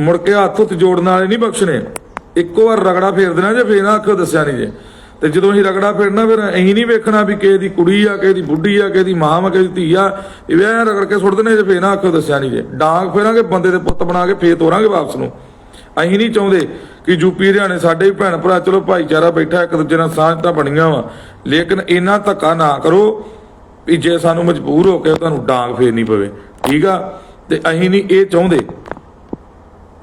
ਮੁੜ ਕੇ ਹੱਥ ਉੱਤੇ ਜੋੜਨ ਵਾਲੇ ਨਹੀਂ ਬਖਸ਼ਣੇ ਇੱਕੋ ਵਾਰ ਰਗੜਾ ਫੇਰ ਦੇਣਾ ਜੇ, ਫੇਰ ਨਾ ਦੱਸਿਆ ਨਹੀਂ ਜੇ। ਤੇ ਜਦੋਂ ਅਸੀਂ ਰਗੜਾ ਫੇਰਨਾ, ਫਿਰ ਅਸੀਂ ਨਹੀਂ ਵੇਖਣਾ ਵੀ ਕਿਸੇ ਦੀ ਕੁੜੀ ਆ, ਕਿਸੇ ਦੀ ਬੁੱਢੀ ਆ, ਕਿਸੇ ਦੀ ਮਾਂ ਆ ਕਿਸੇ ਦੀ ਧੀ ਆ। ਇਹ ਵੀ ਐਂ ਰਗੜ ਕੇ ਸੁੱਟ ਦੇਣੇ ਜੇ, ਫੇਰ ਨਾ ਆਖਿਓ ਦੱਸਿਆ ਨਹੀਂ ਜੇ। ਡਾਂਗ ਫੇਰਾਂਗੇ, ਬੰਦੇ ਦੇ ਪੁੱਤ ਬਣਾ ਕੇ ਫੇਰ ਤੋਰਾਂਗੇ ਵਾਪਸ ਨੂੰ। ਅਸੀਂ ਨਹੀਂ ਚਾਹੁੰਦੇ ਕਿ ਯੂਪੀ ਹਰਿਆਣੇ ਸਾਡੇ ਵੀ ਭੈਣ ਭਰਾ, ਚਲੋ ਭਾਈਚਾਰਾ ਬੈਠਾ, ਇੱਕ ਦੂਜੇ ਨਾਲ ਸਾਂਝ ਤਾਂ ਬਣੀਆਂ ਵਾ। ਲੇਕਿਨ ਇੰਨਾ ਧੱਕਾ ਨਾ ਕਰੋ ਵੀ ਜੇ ਸਾਨੂੰ ਮਜਬੂਰ ਹੋ ਕੇ ਤੁਹਾਨੂੰ ਡਾਂਗ ਫੇਰਨੀ ਪਵੇ। ਠੀਕ ਆ? ਤੇ ਅਸੀਂ ਨਹੀਂ ਇਹ ਚਾਹੁੰਦੇ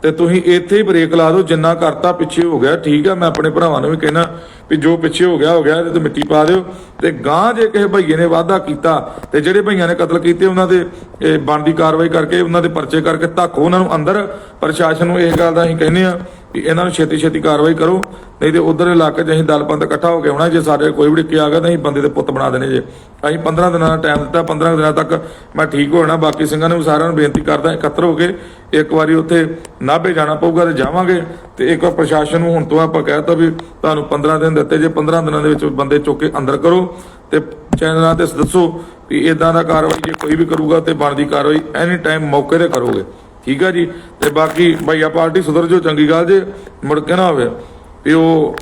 ਤੇ ਤੁਸੀਂ ਇੱਥੇ ਹੀ ਬ੍ਰੇਕ ਲਾ ਦਿਓ, ਜਿੰਨਾ ਕਰਤਾ ਪਿੱਛੇ ਹੋ ਗਿਆ, ਠੀਕ ਆ, ਮੈਂ ਆਪਣੇ ਭਰਾਵਾਂ ਨੂੰ ਵੀ ਕਹਿਣਾ ਵੀ ਜੋ ਪਿੱਛੇ ਹੋ ਗਿਆ ਹੋ ਗਿਆ, ਇਹਦੇ ਤੇ ਮਿੱਟੀ ਪਾ ਦਿਓ। ਤੇ ਗਾਂ ਜੇ ਕਿਸੇ ਭਈਏ ਨੇ ਵਾਅਦਾ ਕੀਤਾ ਤੇ ਜਿਹੜੇ ਭਈਆਂ ਨੇ ਕਤਲ ਕੀਤੇ, ਉਹਨਾਂ ਦੇ, ਇਹ ਬਣਦੀ ਕਾਰਵਾਈ ਕਰਕੇ, ਉਹਨਾਂ ਦੇ ਪਰਚੇ ਕਰਕੇ ਧੱਕੋ ਉਹਨਾਂ ਨੂੰ ਅੰਦਰ ਪ੍ਰਸ਼ਾਸਨ ਨੂੰ ਇਹ ਗੱਲ ਦਾ ਅਸੀਂ ਕਹਿੰਦੇ ਆ ਵੀ ਇਹਨਾਂ ਨੂੰ ਛੇਤੀ ਛੇਤੀ ਕਾਰਵਾਈ ਕਰੋ, ਨਹੀਂ ਤੇ ਉਧਰ ਇਲਾਕੇ 'ਚ ਅਸੀਂ ਦਲਪੰਦ ਇਕੱਠਾ ਹੋ ਕੇ ਆਉਣਾ, ਜੇ ਸਾਡੇ ਕੋਈ ਵੀ ਡਿੱਕੇ ਆ ਗਿਆ ਤਾਂ ਅਸੀਂ ਬੰਦੇ ਦੇ ਪੁੱਤ ਬਣਾ ਦੇਣੇ ਜੇ। ਅਸੀਂ 15 ਦਿਨਾਂ ਦਾ ਟਾਈਮ ਦਿੱਤਾ 15 ਦਿਨਾਂ ਤੱਕ ਮੈਂ ਠੀਕ ਹੋ ਜਾਣਾ, ਬਾਕੀ ਸਿੰਘਾਂ ਨੂੰ ਵੀ ਸਾਰਿਆਂ ਨੂੰ ਬੇਨਤੀ ਕਰਦਾ, ਇਕੱਤਰ ਹੋ ਕੇ ਇੱਕ ਵਾਰੀ ਉੱਥੇ ਨਾਭੇ ਜਾਣਾ ਪਊਗਾ ਤੇ ਜਾਵਾਂਗੇ। ਤੇ ਇੱਕ ਵਾਰ ਪ੍ਰਸ਼ਾਸਨ ਨੂੰ ਹੁਣ ਤੋਂ ਆਪਾਂ ਕਹਿਤਾ ਵੀ ਤੁਹਾਨੂੰ 15 ਦਿਨ ਦਿੱਤੇ, ਜੇ 15 ਦਿਨਾਂ ਦੇ ਵਿੱਚ ਬੰਦੇ ਚੁੱਕ ਕੇ ਅੰਦਰ ਕਰੋ ਤੇ ਚੈਨਲਾਂ ਤੇ ਦੱਸੋ ਵੀ ਇਦਾਂ ਦਾ ਕਾਰਵਾਈ ਜੇ ਕੋਈ ਵੀ ਕਰੂਗਾ ਤੇ ਬਣਦੀ ਕਾਰਵਾਈ ਐਨੀ ਟਾਈਮ ਮੌਕੇ ਤੇ ਕਰੋਗੇ। ਠੀਕ ਆ ਜੀ? ਤੇ ਬਾਕੀ ਭਈਆ ਪਾਰਟੀ ਸੁਧਰ ਜੋ ਚੰਗੀ ਗੱਲ ਜੇ। ਮੁੜ ਕੇ ਨਾ ਹੋਵੇ ਵੀ ਉਹ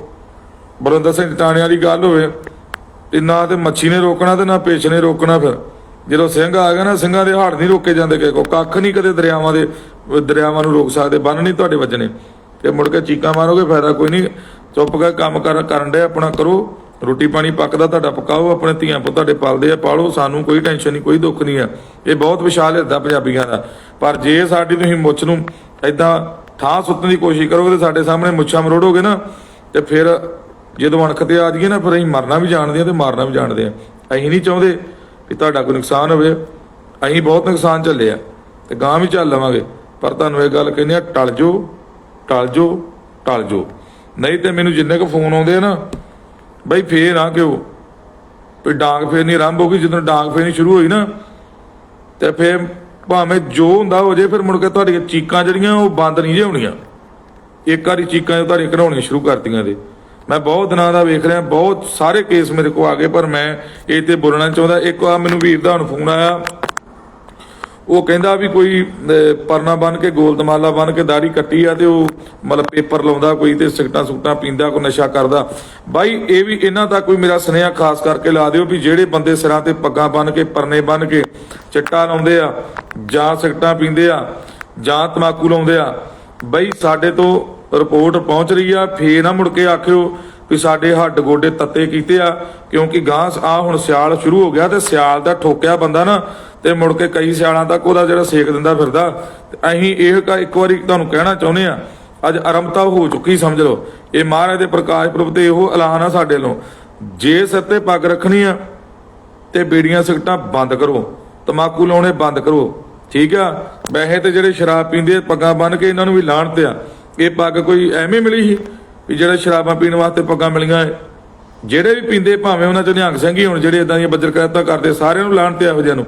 ਬਰਿੰਦਰ ਸਿੰਘ ਟਾਣੇ ਵਾਲੀ ਗੱਲ ਹੋਵੇ। ਤੇ ਨਾ ਤੇ ਮੱਛੀ ਨੇ ਰੋਕਣਾ ਤੇ ਨਾ ਪੇਸ਼ ਨੇ ਰੋਕਣਾ ਫਿਰ। ਜਦੋਂ ਸਿੰਘ ਆ ਗਿਆ ਨਾ, ਸਿੰਘਾਂ ਦੇ ਹਾੜ ਨਹੀਂ ਰੋਕੇ ਜਾਂਦੇ ਕਿਸੇ ਕੋ ਕੱਖ ਨਹੀਂ ਕਦੇ ਦਰਿਆਵਾਂ ਦੇ, ਦਰਿਆਵਾਂ ਨੂੰ ਰੋਕ ਸਕਦੇ। ਬੰਨ ਨਹੀਂ ਤੁਹਾਡੇ ਵੱਜਣੇ। ਤੇ ਮੁੜ ਕੇ ਚੀਕਾਂ ਮਾਰੋਗੇ, ਫਾਇਦਾ ਕੋਈ ਨਹੀਂ। ਚੁੱਪ ਕੇ ਕੰਮ ਕਰ, ਕਰਨ ਦੇ ਆਪਣਾ ਕਰੋ। ਰੋਟੀ ਪਾਣੀ ਪੱਕਦਾ ਤੁਹਾਡਾ ਪਕਾਓ ਆਪਣੇ ਧੀਆਂ ਪੁੱਤ ਤੁਹਾਡੇ ਪਾਲਦੇ ਆ, ਪਾਲੋ, ਸਾਨੂੰ ਕੋਈ ਟੈਨਸ਼ਨ ਨਹੀਂ, ਕੋਈ ਦੁੱਖ ਨਹੀਂ ਆ। ਇਹ ਬਹੁਤ ਵਿਸ਼ਾਲ ਹਿਰਦਾ ਪੰਜਾਬੀਆਂ ਦਾ। ਪਰ ਜੇ ਸਾਡੀ ਤੁਸੀਂ ਮੁੱਛ ਨੂੰ ਐਦਾਂ ਥਾਂ ਸੁੱਤਣ ਦੀ ਕੋਸ਼ਿਸ਼ ਕਰੋਗੇ ਤੇ ਸਾਡੇ ਸਾਹਮਣੇ ਮੁੱਛਾਂ ਮਰੋੜੋਗੇ ਨਾ, ਤੇ ਫਿਰ ਜਦੋਂ ਅਣਖ ਤੇ ਆ ਜਾਈਏ ਨਾ, ਫਿਰ ਅਸੀਂ ਮਰਨਾ ਵੀ ਜਾਣਦੇ ਆ ਤੇ ਮਾਰਨਾ ਵੀ ਜਾਣਦੇ ਆ। ਅਸੀਂ ਨਹੀਂ ਚਾਹੁੰਦੇ ਕਿ ਤੁਹਾਡਾ ਕੋਈ ਨੁਕਸਾਨ ਹੋਵੇ। ਅਸੀਂ ਬਹੁਤ ਨੁਕਸਾਨ ਝੱਲੇ ਆ, ਤੇ ਗਾਂ ਵੀ ਝੱਲ ਲਵਾਂਗੇ। ਪਰ ਤੁਹਾਨੂੰ ਇਹ ਗੱਲ ਕਹਿੰਦੇ ਆ, ਟਲ ਜੋ ਟਲ ਜੋ ਟਲ ਜੋ। ਨਹੀਂ ਤੇ ਮੈਨੂੰ ਜਿੰਨੇ ਕੁ ਫੋਨ ਆਉਂਦੇ ਆ ਨਾ ਬਈ ਫੇਰ ਆ ਕਿਉਂ। ਵੀ ਡਾਂਗ ਫੇਰਨੀ ਆਰੰਭ ਹੋ ਗਈ, ਜਦੋਂ ਡਾਂਗ ਫੇਰਨੀ ਸ਼ੁਰੂ ਹੋਈ ਨਾ, ਤੇ ਫੇਰ ਭਾਵੇਂ ਜੋ ਹੁੰਦਾ ਹੋ ਜੇ, ਫਿਰ ਮੁੜ ਕੇ ਤੁਹਾਡੀਆਂ ਚੀਕਾਂ ਜਿਹੜੀਆਂ, ਉਹ ਬੰਦ ਨਹੀਂ ਜੇ ਹੋਣੀਆਂ। ਇੱਕ ਵਾਰੀ ਚੀਕਾਂ ਤੁਹਾਡੀਆਂ ਕਢਾਉਣੀਆਂ ਸ਼ੁਰੂ ਕਰਤੀਆਂ ਦੇ। ਮੈਂ ਬਹੁਤ ਦਿਨਾਂ ਦਾ ਵੇਖ ਰਿਹਾ, ਬਹੁਤ ਸਾਰੇ ਕੇਸ ਮੇਰੇ ਕੋਲ ਆ ਗਏ, ਪਰ ਮੈਂ ਇਹ ਤੇ ਬੋਲਣਾ ਚਾਹੁੰਦਾ। ਇੱਕ ਵਾਰ ਮੈਨੂੰ ਵੀਰ ਦਾ ਹੁਣ ਫੋਨ ਆਇਆ। ਉਹ ਕਹਿੰਦਾ ਵੀ ਕੋਈ ਪਰਨਾ ਬਨ ਕੇ ਗੋਲ ਦਮਾਲਾ ਬਨ ਕੇ ਦਾੜੀ ਕੱਟੀ ਆ ਤੇ ਉਹ ਮਤਲਬ ਪੇਪਰ ਲਾਉਂਦਾ ਕੋਈ ਤੇ ਸਿਗਟਾਂ ਸੁਗਟਾਂ ਪੀਂਦਾ, ਕੋਈ ਨਸ਼ਾ ਕਰਦਾ। ਬਾਈ, ਇਹ ਵੀ ਇਹਨਾਂ ਦਾ ਕੋਈ ਮੇਰਾ ਸੁਨੇਹਾ ਖਾਸ ਕਰਕੇ ਲਾ ਦਿਓ ਵੀ ਜਿਹੜੇ ਬੰਦੇ ਸਿਰਾਂ ਤੇ ਪੱਗਾਂ ਬਨ ਕੇ, ਪਰਨੇ ਬਨ ਕੇ ਚਿੱਟਾ ਲਾਉਂਦੇ ਆ, ਜਾਂ ਸਿਗਟਾਂ ਪੀਂਦੇ ਆ, ਜਾਂ ਤਮਾਕੂ ਲਾਉਂਦੇ ਆ, ਬਈ, ਸਾਡੇ ਤੋਂ ਰਿਪੋਰਟ ਪਹੁੰਚ ਰਹੀ ਆ, ਫੇਰ ਨਾ ਮੁੜ ਕੇ ਆਖਿਓ ਵੀ ਸਾਡੇ ਹੱਡ ਗੋਡੇ ਤੱਤੇ ਕੀਤੇ ਆ ਕਿਉਂਕਿ ਗਾਂ ਆ ਹੁਣ ਸਿਆਲ ਸ਼ੁਰੂ ਹੋ ਗਿਆ ਤੇ ਸਿਆਲ ਦਾ ਠੋਕਿਆ ਬੰਦਾ ਨਾ ਤੇ ਮੁੜ ਕੇ ਕਈ ਸਿਆਲਾਂ ਤੱਕ ਉਹਦਾ ਜਿਹੜਾ ਸੇਕ ਦਿੰਦਾ ਫਿਰਦਾ। ਅਸੀਂ ਇਹ ਇੱਕ ਵਾਰੀ ਤੁਹਾਨੂੰ ਕਹਿਣਾ ਚਾਹੁੰਦੇ ਆ ਅੱਜ ਆਰੰਭਤਾ ਹੋ ਚੁੱਕੀ ਸਮਝ ਲਓ। ਇਹ ਮਹਾਰਾਜ ਦੇ ਪ੍ਰਕਾਸ਼ ਪੁਰਬ ਤੇ ਇਹੋ ਐਲਾਨ ਆ ਸਾਡੇ ਵੱਲੋਂ। ਜੇ ਸਿਰ ਤੇ ਪੱਗ ਰੱਖਣੀ ਆ ਤੇ ਬੀੜੀਆਂ ਸਿਗਟਾਂ ਬੰਦ ਕਰੋ ਤਮਾਕੂ ਲਾਉਣੇ ਬੰਦ ਕਰੋ ਠੀਕ ਆ? ਵੈਸੇ ਤੇ ਜਿਹੜੇ ਸ਼ਰਾਬ ਪੀਂਦੇ ਆ, ਪੱਗਾਂ ਬੰਨ ਕੇ ਇਹਨਾਂ ਨੂੰ ਵੀ ਲਾਣ ਤੇ ਆ। ਇਹ ਪੱਗ ਕੋਈ ਐਵੇਂ ਮਿਲੀ ਸੀ? ਵੀ ਜਿਹੜੇ ਸ਼ਰਾਬਾਂ ਪੀਣ ਵਾਸਤੇ ਪੱਗਾਂ ਮਿਲੀਆਂ ਜਿਹੜੇ ਵੀ ਪੀਂਦੇ ਭਾਵੇਂ ਉਹਨਾਂ ਚ ਨਿਹੰਗ ਸਿੰਘ ਹੀ ਹੁਣ, ਜਿਹੜੇ ਇਦਾਂ ਦੀਆਂ ਬੱਜਰ ਕਰਤਾ ਕਰਦੇ, ਸਾਰਿਆਂ ਨੂੰ ਲਾਹਣ ਤੇ ਇਹੋ ਜਿਹਿਆਂ ਨੂੰ।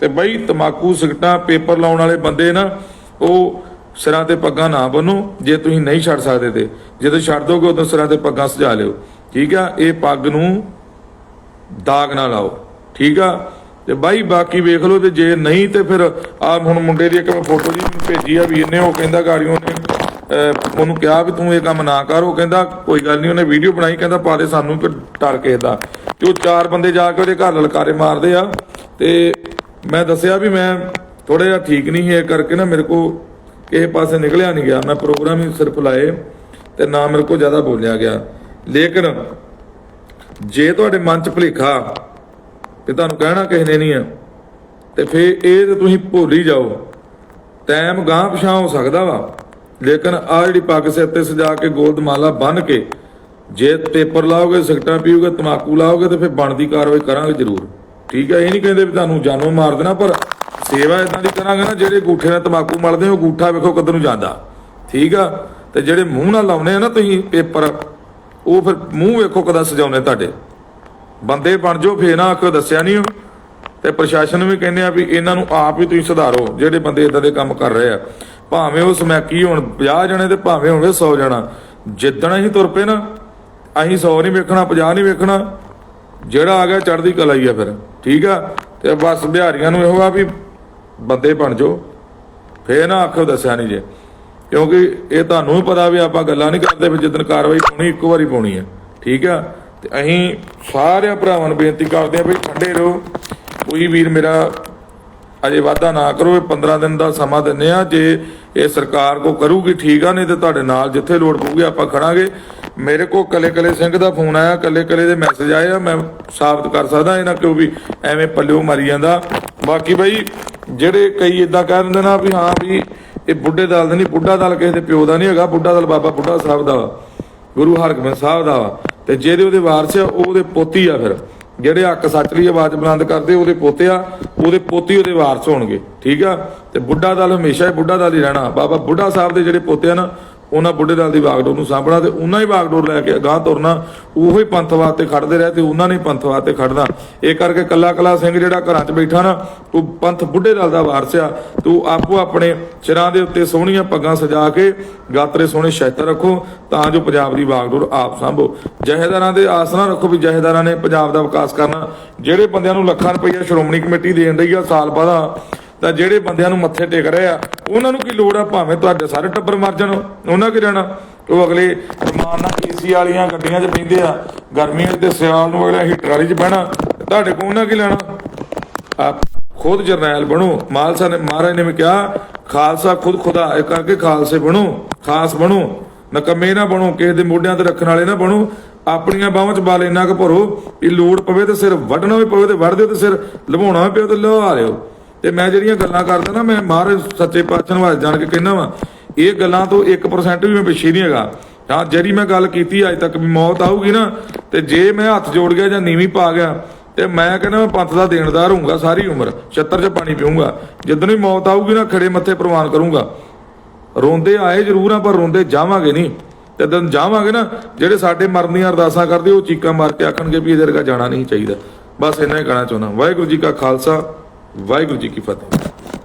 ਤੇ ਬਈ ਤਮਾਕੂ, ਸਿਗਟਾਂ, ਪੇਪਰ ਲਾਉਣ ਵਾਲੇ ਬੰਦੇ ਨਾ, ਉਹ ਸਿਰਾਂ ਤੇ ਪੱਗਾਂ ਨਾ ਬੰਨੋ, ਜੇ ਤੁਸੀਂ ਨਹੀਂ ਛੱਡ ਸਕਦੇ ਤੇ। ਜਦੋਂ ਛੱਡ ਦੋਗੇ, ਉਦੋਂ ਸਿਰਾਂ ਤੇ ਪੱਗਾਂ ਸਜਾ ਲਿਓ। ਠੀਕ ਆ? ਇਹ ਪੱਗ ਨੂੰ ਦਾਗ ਨਾ ਲਾਓ। ਠੀਕ ਆ? ਤੇ ਬਾਈ ਬਾਕੀ ਵੇਖ ਲਓ, ਤੇ ਜੇ ਨਹੀਂ ਤੇ ਫਿਰ ਆ ਹੁਣ ਮੁੰਡੇ ਦੀ ਇੱਕ ਮੈਂ ਫੋਟੋ ਜੀ ਭੇਜੀ ਆ ਵੀਰ ਨੇ ਉਹ ਕਹਿੰਦਾ ਗਾੜੀਆਂ ਨੇ ਉਹਨੂੰ ਕਿਹਾ ਵੀ ਤੂੰ ਇਹ ਕੰਮ ਨਾ ਕਰ, ਉਹ ਕਹਿੰਦਾ ਕੋਈ ਗੱਲ ਨਹੀਂ, ਉਹਨੇ ਵੀਡੀਓ ਬਣਾਈ, ਕਹਿੰਦਾ ਪਾ ਦੇ ਸਾਨੂੰ ਕਿ ਡਰ ਕਿਸੇ ਦਾ। ਤੇ ਉਹ ਚਾਰ ਬੰਦੇ ਜਾ ਕੇ ਉਹਦੇ ਘਰ ਲਲਕਾਰੇ ਮਾਰਦੇ ਆ, ਤੇ ਮੈਂ ਦੱਸਿਆ ਵੀ ਮੈਂ ਥੋੜਾ ਜਿਹਾ ਠੀਕ ਨਹੀਂ ਹੈ ਕਰਕੇ ਨਾ ਮੇਰੇ ਕੋ ਕਿਸੇ ਪਾਸੇ ਨਿਕਲਿਆ ਨਹੀਂ ਗਿਆ। ਮੈਂ ਪ੍ਰੋਗਰਾਮ ਹੀ ਸਿਰਫ ਲਾਏ ਤੇ ਨਾ ਮੇਰੇ ਕੋ ਜ਼ਿਆਦਾ ਬੋਲਿਆ ਗਿਆ। ਲੇਕਿਨ ਜੇ ਤੁਹਾਡੇ ਮਨ 'ਚ ਭੁਲੇਖਾ ਤੇ ਤੁਹਾਨੂੰ ਕਹਿਣਾ ਕਿਸੇ ਨੇ ਨਹੀਂ ਆ, ਤੇ ਫੇ ਇਹ ਤੇ ਤੁਸੀਂ ਭੁੱਲ ਹੀ ਜਾਓ। ਟਾਈਮ ਗਾਂ ਪਛਾਂ ਹੋ ਸਕਦਾ ਵਾ। ਲੇਕਿਨ ਆ ਜਿਹੜੀ ਪੱਗ ਸਿਰ ਤੇ ਸਜਾ ਕੇ ਗੋਲਦ ਬੰਨ ਕੇ ਜੇ ਪੇਪਰ ਲਾਓਗੇ ਸਿਗਟਾਂ ਪੀਓਗੇ ਤਮਾਕੂ ਲਾਓਗੇ, ਤੇ ਫਿਰ ਬਣਦੀ ਕਾਰਵਾਈ ਕਰਾਂਗੇ ਜ਼ਰੂਰ। ਠੀਕ ਹੈ, ਇਹ ਨਹੀਂ ਕਹਿੰਦੇ ਵੀ ਤੁਹਾਨੂੰ ਜਾਨੋਂ ਮਾਰ ਦੇਣਾ, ਪਰ ਸੇਵਾ ਇਦਾਂ ਦੀ ਕਰਾਂਗੇ ਨਾ, ਜਿਹੜੇ ਗੂਠੇ ਨਾਲ ਤਮਾਕੂ ਮਲਦੇ ਉਹ ਗੂਠਾ ਵੇਖੋ ਕਦੋਂ ਨੂੰ ਜਾਂਦਾ। ਠੀਕ ਆ? ਤੇ ਜਿਹੜੇ ਮੂੰਹ ਨਾਲ ਲਾਉਨੇ ਆ ਨਾ ਤੁਸੀਂ ਪੇਪਰ, ਉਹ ਫਿਰ ਮੂੰਹ ਵੇਖੋ ਕਦਾਂ ਸਜਾਉਨੇ ਤੁਹਾਡੇ। ਬੰਦੇ ਬਣ ਜਾਓ, ਫੇਰ ਨਾ ਆਖੋ ਦੱਸਿਆ ਨਹੀਂ ਤੇ ਪ੍ਰਸ਼ਾਸਨ ਵੀ ਕਹਿੰਦੇ ਆ ਵੀ ਇਹਨਾਂ ਨੂੰ ਆਪ ਹੀ ਤੁਸੀਂ ਸੁਧਾਰੋ, ਜਿਹੜੇ ਬੰਦੇ ਇਦਾਂ ਦੇ ਕੰਮ ਕਰ ਰਹੇ ਆ। ਭਾਵੇਂ ਉਹ ਸਮੈਕੀ ਹੋਣ 50 ਜਣੇ ਤੇ ਭਾਵੇਂ ਹੋਵੇ 100 ਜਣਾ, ਜਿੱਦਣ ਅਸੀਂ ਤੁਰ ਪਏ ਨਾ, ਅਸੀਂ 100 ਨਹੀਂ ਵੇਖਣਾ 50 ਨਹੀਂ ਵੇਖਣਾ, ਜਿਹੜਾ ਆ ਗਿਆ ਚੜ੍ਹਦੀ ਕਲਾ ਹੀ ਆ ਫਿਰ, ਠੀਕ ਆ? ਤੇ ਬਸ ਬਿਹਾਰੀਆਂ ਨੂੰ ਇਹੋ ਆ ਵੀ ਬੰਦੇ ਬਣ ਜਾਓ। ਫੇਰ ਨਾ ਆਖੋ ਦੱਸਿਆ ਨਹੀਂ ਜੇ। ਕਿਉਂਕਿ ਇਹ ਤੁਹਾਨੂੰ ਵੀ ਪਤਾ ਵੀ ਆਪਾਂ ਗੱਲਾਂ ਨਹੀਂ ਕਰਦੇ ਵੀ ਜਿੱਦਣ ਕਾਰਵਾਈ ਹੋਣੀ, ਇੱਕ ਵਾਰੀ ਪਾਉਣੀ ਹੈ ਠੀਕ ਆ? ਤੇ ਅਸੀਂ ਸਾਰਿਆਂ ਭਰਾਵਾਂ ਨੂੰ ਬੇਨਤੀ ਕਰਦੇ ਆ ਵੀ ਠੰਡੇ ਰਹੋ। ਕੋਈ ਵੀਰ ਮੇਰਾ ਅਜੇ ਵਾਅਦਾ ਨਾ ਕਰੋ, ਇਹ 15 ਦਿਨ ਦਾ ਸਮਾਂ ਦਿੰਨੇ ਆ ਜੇ ਇਹ ਸਰਕਾਰ ਕੋ ਕਰੂਗੀ, ਠੀਕ ਆ, ਨਹੀਂ ਤੇ ਤੁਹਾਡੇ ਨਾਲ ਜਿੱਥੇ ਲੋੜ ਪਊਗੀ ਆਪਾਂ ਖੜਾਂਗੇ। ਮੇਰੇ ਕੋ ਕਲੇ ਕਲੇ ਸਿੰਘ ਦਾ ਫੋਨ ਆਇਆ ਕਲੇ ਕਲੇ ਦੇ ਮੈਸੇਜ ਆਏ ਆ, ਮੈਂ ਸਾਬਤ ਕਰ ਸਕਦਾ ਇਹਨਾਂ ਕਿਉਂ ਵੀ ਐਵੇਂ ਪੱਲਿਓ ਮਾਰੀ ਜਾਂਦਾ। ਬਾਕੀ ਬਈ, ਜਿਹੜੇ ਕਈ ਇਦਾਂ ਕਹਿ ਦਿੰਦੇ ਨਾ ਵੀ ਹਾਂ ਵੀ ਇਹ ਬੁੱਢੇ ਦਲ ਦਾ ਨਹੀਂ, ਬੁੱਢਾ ਦਲ ਕਿਸੇ ਦੇ ਪਿਓ ਦਾ ਨਹੀਂ ਹੈਗਾ, ਬੁੱਢਾ ਦਲ ਬਾਬਾ ਬੁੱਢਾ ਸਾਹਿਬ ਦਾ ਵਾ, ਗੁਰੂ ਹਰਗੋਬਿੰਦ ਸਾਹਿਬ ਦਾ ਵਾ। ਤੇ ਜਿਹਦੇ ਉਹਦੇ ਵਾਰਸ ਆ, ਉਹਦੇ ਪੋਤੀ ਆ ਫਿਰ। ਜਿਹੜੇ ਹੱਕ ਸੱਚ ਲਈ ਆਵਾਜ਼ ਬੁਲੰਦ ਕਰਦੇ, ਉਹਦੇ ਪੋਤੇ ਆ, ਉਹਦੇ ਪੋਤੀ ਉਹਦੇ ਵਾਰਸ ਹੋਣਗੇ, ਠੀਕ ਆ? ਤੇ ਬੁੱਢਾ ਦਲ ਹਮੇਸ਼ਾ ਹੀ ਬੁੱਢਾ ਦਲ ਹੀ ਰਹਿਣਾ। ਬਾਬਾ ਬੁੱਢਾ ਸਾਹਿਬ ਦੇ ਜਿਹੜੇ ਪੋਤੇ ਆ ਨਾ ਉਹਨਾਂ ਬੁੱਢੇ ਦਲ ਦੀ ਵਾਗਡੋਰ ਨੂੰ ਸਾਂਭਣਾ ਤੇ ਉਹਨਾਂ ਹੀ ਵਾਗਡੋਰ ਲੈ ਕੇ ਅਗਾਹ ਤੁਰਨਾ, ਉਹੋ ਹੀ ਪੰਥ ਖੜਦੇ ਰਹੇ ਤੇ ਉਹਨਾਂ ਨੇ ਹੀ ਪੰਥ ਖੜਨਾ ਇਹ ਕਰਕੇ ਕੱਲਾ ਕੱਲਾ ਸਿੰਘ ਜਿਹੜਾ ਘਰਾਂ 'ਚ ਬੈਠਾ ਨਾ, ਉਹ ਪੰਥ ਬੁੱਢੇ ਦਲ ਦਾ ਵਾਰਸ ਆ ਤੂੰ ਆਪੋ ਆਪਣੇ ਸਿਰਾਂ ਦੇ ਉੱਤੇ ਸੋਹਣੀਆਂ ਪੱਗਾਂ ਸਜਾ ਕੇ ਗਾਤਰੇ ਸੋਹਣੇ ਸ਼ੈਤਰ ਰੱਖੋ, ਤਾਂ ਜੋ ਪੰਜਾਬ ਦੀ ਬਾਗਡੋਰ ਆਪ ਸੰਭੋ। ਜਹੇਦਾਰਾਂ ਦੇ ਆਸਰਾ ਰੱਖੋ ਵੀ ਜਹੇਦਾਰਾਂ ਨੇ ਪੰਜਾਬ ਦਾ ਵਿਕਾਸ ਕਰਨਾ। ਜਿਹੜੇ ਬੰਦਿਆਂ ਨੂੰ ਲੱਖਾਂ ਰੁਪਈਆ ਸ਼੍ਰੋਮਣੀ ਕਮੇਟੀ ਦੇਣ ਰਹੀ ਆ ਸਾਲ ਬਾਅਦ ਤਾਂ ਜਿਹੜੇ ਬੰਦਿਆਂ ਨੂੰ ਮੱਥੇ ਟੇਕ ਰਹੇ ਆ, ਉਹਨਾਂ ਨੂੰ ਕੀ ਲੋੜ ਆ ਭਾਵੇਂ ਤੁਹਾਡੇ ਸਾਰੇ ਟੱਬਰ ਮਰ ਜਾਣ, ਉਹਨਾਂ ਕੀ ਰਹਿਣਾ? ਉਹ ਅਗਲੇ ਰਮਾਨ ਨਾਲ ਏਸੀ ਵਾਲੀਆਂ ਗੱਡੀਆਂ 'ਚ ਬੈਂਦੇ ਆ, ਗਰਮੀਆਂ ਤੇ ਸਿਆਲ ਨੂੰ ਅਗਲੇ ਹੀਟਰ ਵਾਲੀ 'ਚ ਬਹਿਣਾ ਤੁਹਾਡੇ ਕੋਲ ਉਹਨਾਂ ਕੀ ਲੈਣਾ? ਆਪ ਖੁਦ ਜਰਨੈਲ ਬਣੋ, ਮਾਲਸਾ ਨੇ, ਮਹਾਰਾਜ ਨੇ ਵੀ ਕਿਹਾ, ਖਾਲਸਾ ਖੁਦ ਖੁਦਾ ਇਹ ਕਰਕੇ ਖਾਲਸੇ ਬਣੋ, ਖਾਸ ਬਣੋ, ਨਕਮੇ ਨਾ ਬਣੋ, ਕਿਸੇ ਦੇ ਮੋਢਿਆਂ ਤੇ ਰੱਖਣ ਵਾਲੇ ਨਾ ਬਣੋ, ਆਪਣੀਆਂ ਬਾਹਾਂ 'ਚ ਬਾਲ ਇੰਨਾ ਕੁ ਭਰੋ ਕਿ ਲੋੜ ਪਵੇ ਤੇ ਸਿਰ ਵੱਢਣਾ ਵੀ ਪਵੇ ਤੇ ਵੱਢ ਦਿਓ ਤੇ ਸਿਰ ਲਵਾਉਣਾ ਵੀ ਪਵੇ ਤੇ ਲਵਾ ਲਿਓ। ਤੇ ਮੈਂ ਜਿਹੜੀਆਂ ਗੱਲਾਂ ਕਰਦਾ ਨਾ, ਮੈਂ ਮਹਾਰਾਜ ਸੱਚੇ ਪਾਤਸ਼ਾਹ ਨੂੰ ਹੱਥ ਜਾਣ ਕੇ ਕਹਿੰਦਾ ਵਾਂ, ਇਹ ਗੱਲਾਂ ਤੋਂ 1% ਵੀ ਮੈਂ ਪਿੱਛੇ ਨਹੀਂ ਹੈਗਾ। ਹਾਂ, ਜਿਹੜੀ ਮੈਂ ਗੱਲ ਕੀਤੀ ਅੱਜ ਤੱਕ ਵੀ ਮੌਤ ਆਊਗੀ ਨਾ, ਤੇ ਜੇ ਮੈਂ ਹੱਥ ਜੋੜ ਗਿਆ ਜਾਂ ਨੀਵੀਂ ਪਾ ਗਿਆ, ਤੇ ਮੈਂ ਕਹਿੰਦਾ ਮੈਂ ਪੰਥ ਦਾ ਦੇਣਦਾਰ ਹੋਊਂਗਾ ਸਾਰੀ ਉਮਰ, ਛੱਤਰ 'ਚ ਪਾਣੀ ਪੀਊਂਗਾ। ਜਦੋਂ ਹੀ ਮੌਤ ਆਊਗੀ ਨਾ, ਖੜੇ ਮੱਥੇ ਪ੍ਰਵਾਨ ਕਰੂੰਗਾ। ਰੋਂਦੇ ਆਏ ਜ਼ਰੂਰ ਆ, ਪਰ ਰੋਂਦੇ ਜਾਵਾਂਗੇ ਨਹੀਂ। ਤੇ ਜਦੋਂ ਜਾਵਾਂਗੇ ਨਾ, ਜਿਹੜੇ ਸਾਡੇ ਮਰਨ ਦੀਆਂ ਅਰਦਾਸਾਂ ਕਰਦੇ, ਉਹ ਚੀਕਾਂ ਮਾਰ ਕੇ ਆਖਣਗੇ ਵੀ ਇਹਦੇ ਵਰਗਾ ਜਾਣਾ ਨਹੀਂ ਚਾਹੀਦਾ। ਬਸ ਇੰਨਾ ਹੀ ਕਹਿਣਾ ਚਾਹੁੰਦਾ। ਵਾਹਿਗੁਰੂ ਜੀ ਕਾ ਖਾਲਸਾ। ਵਾਹਿਗੁਰੂ ਜੀ ਕੀ ਫਤਿਹ।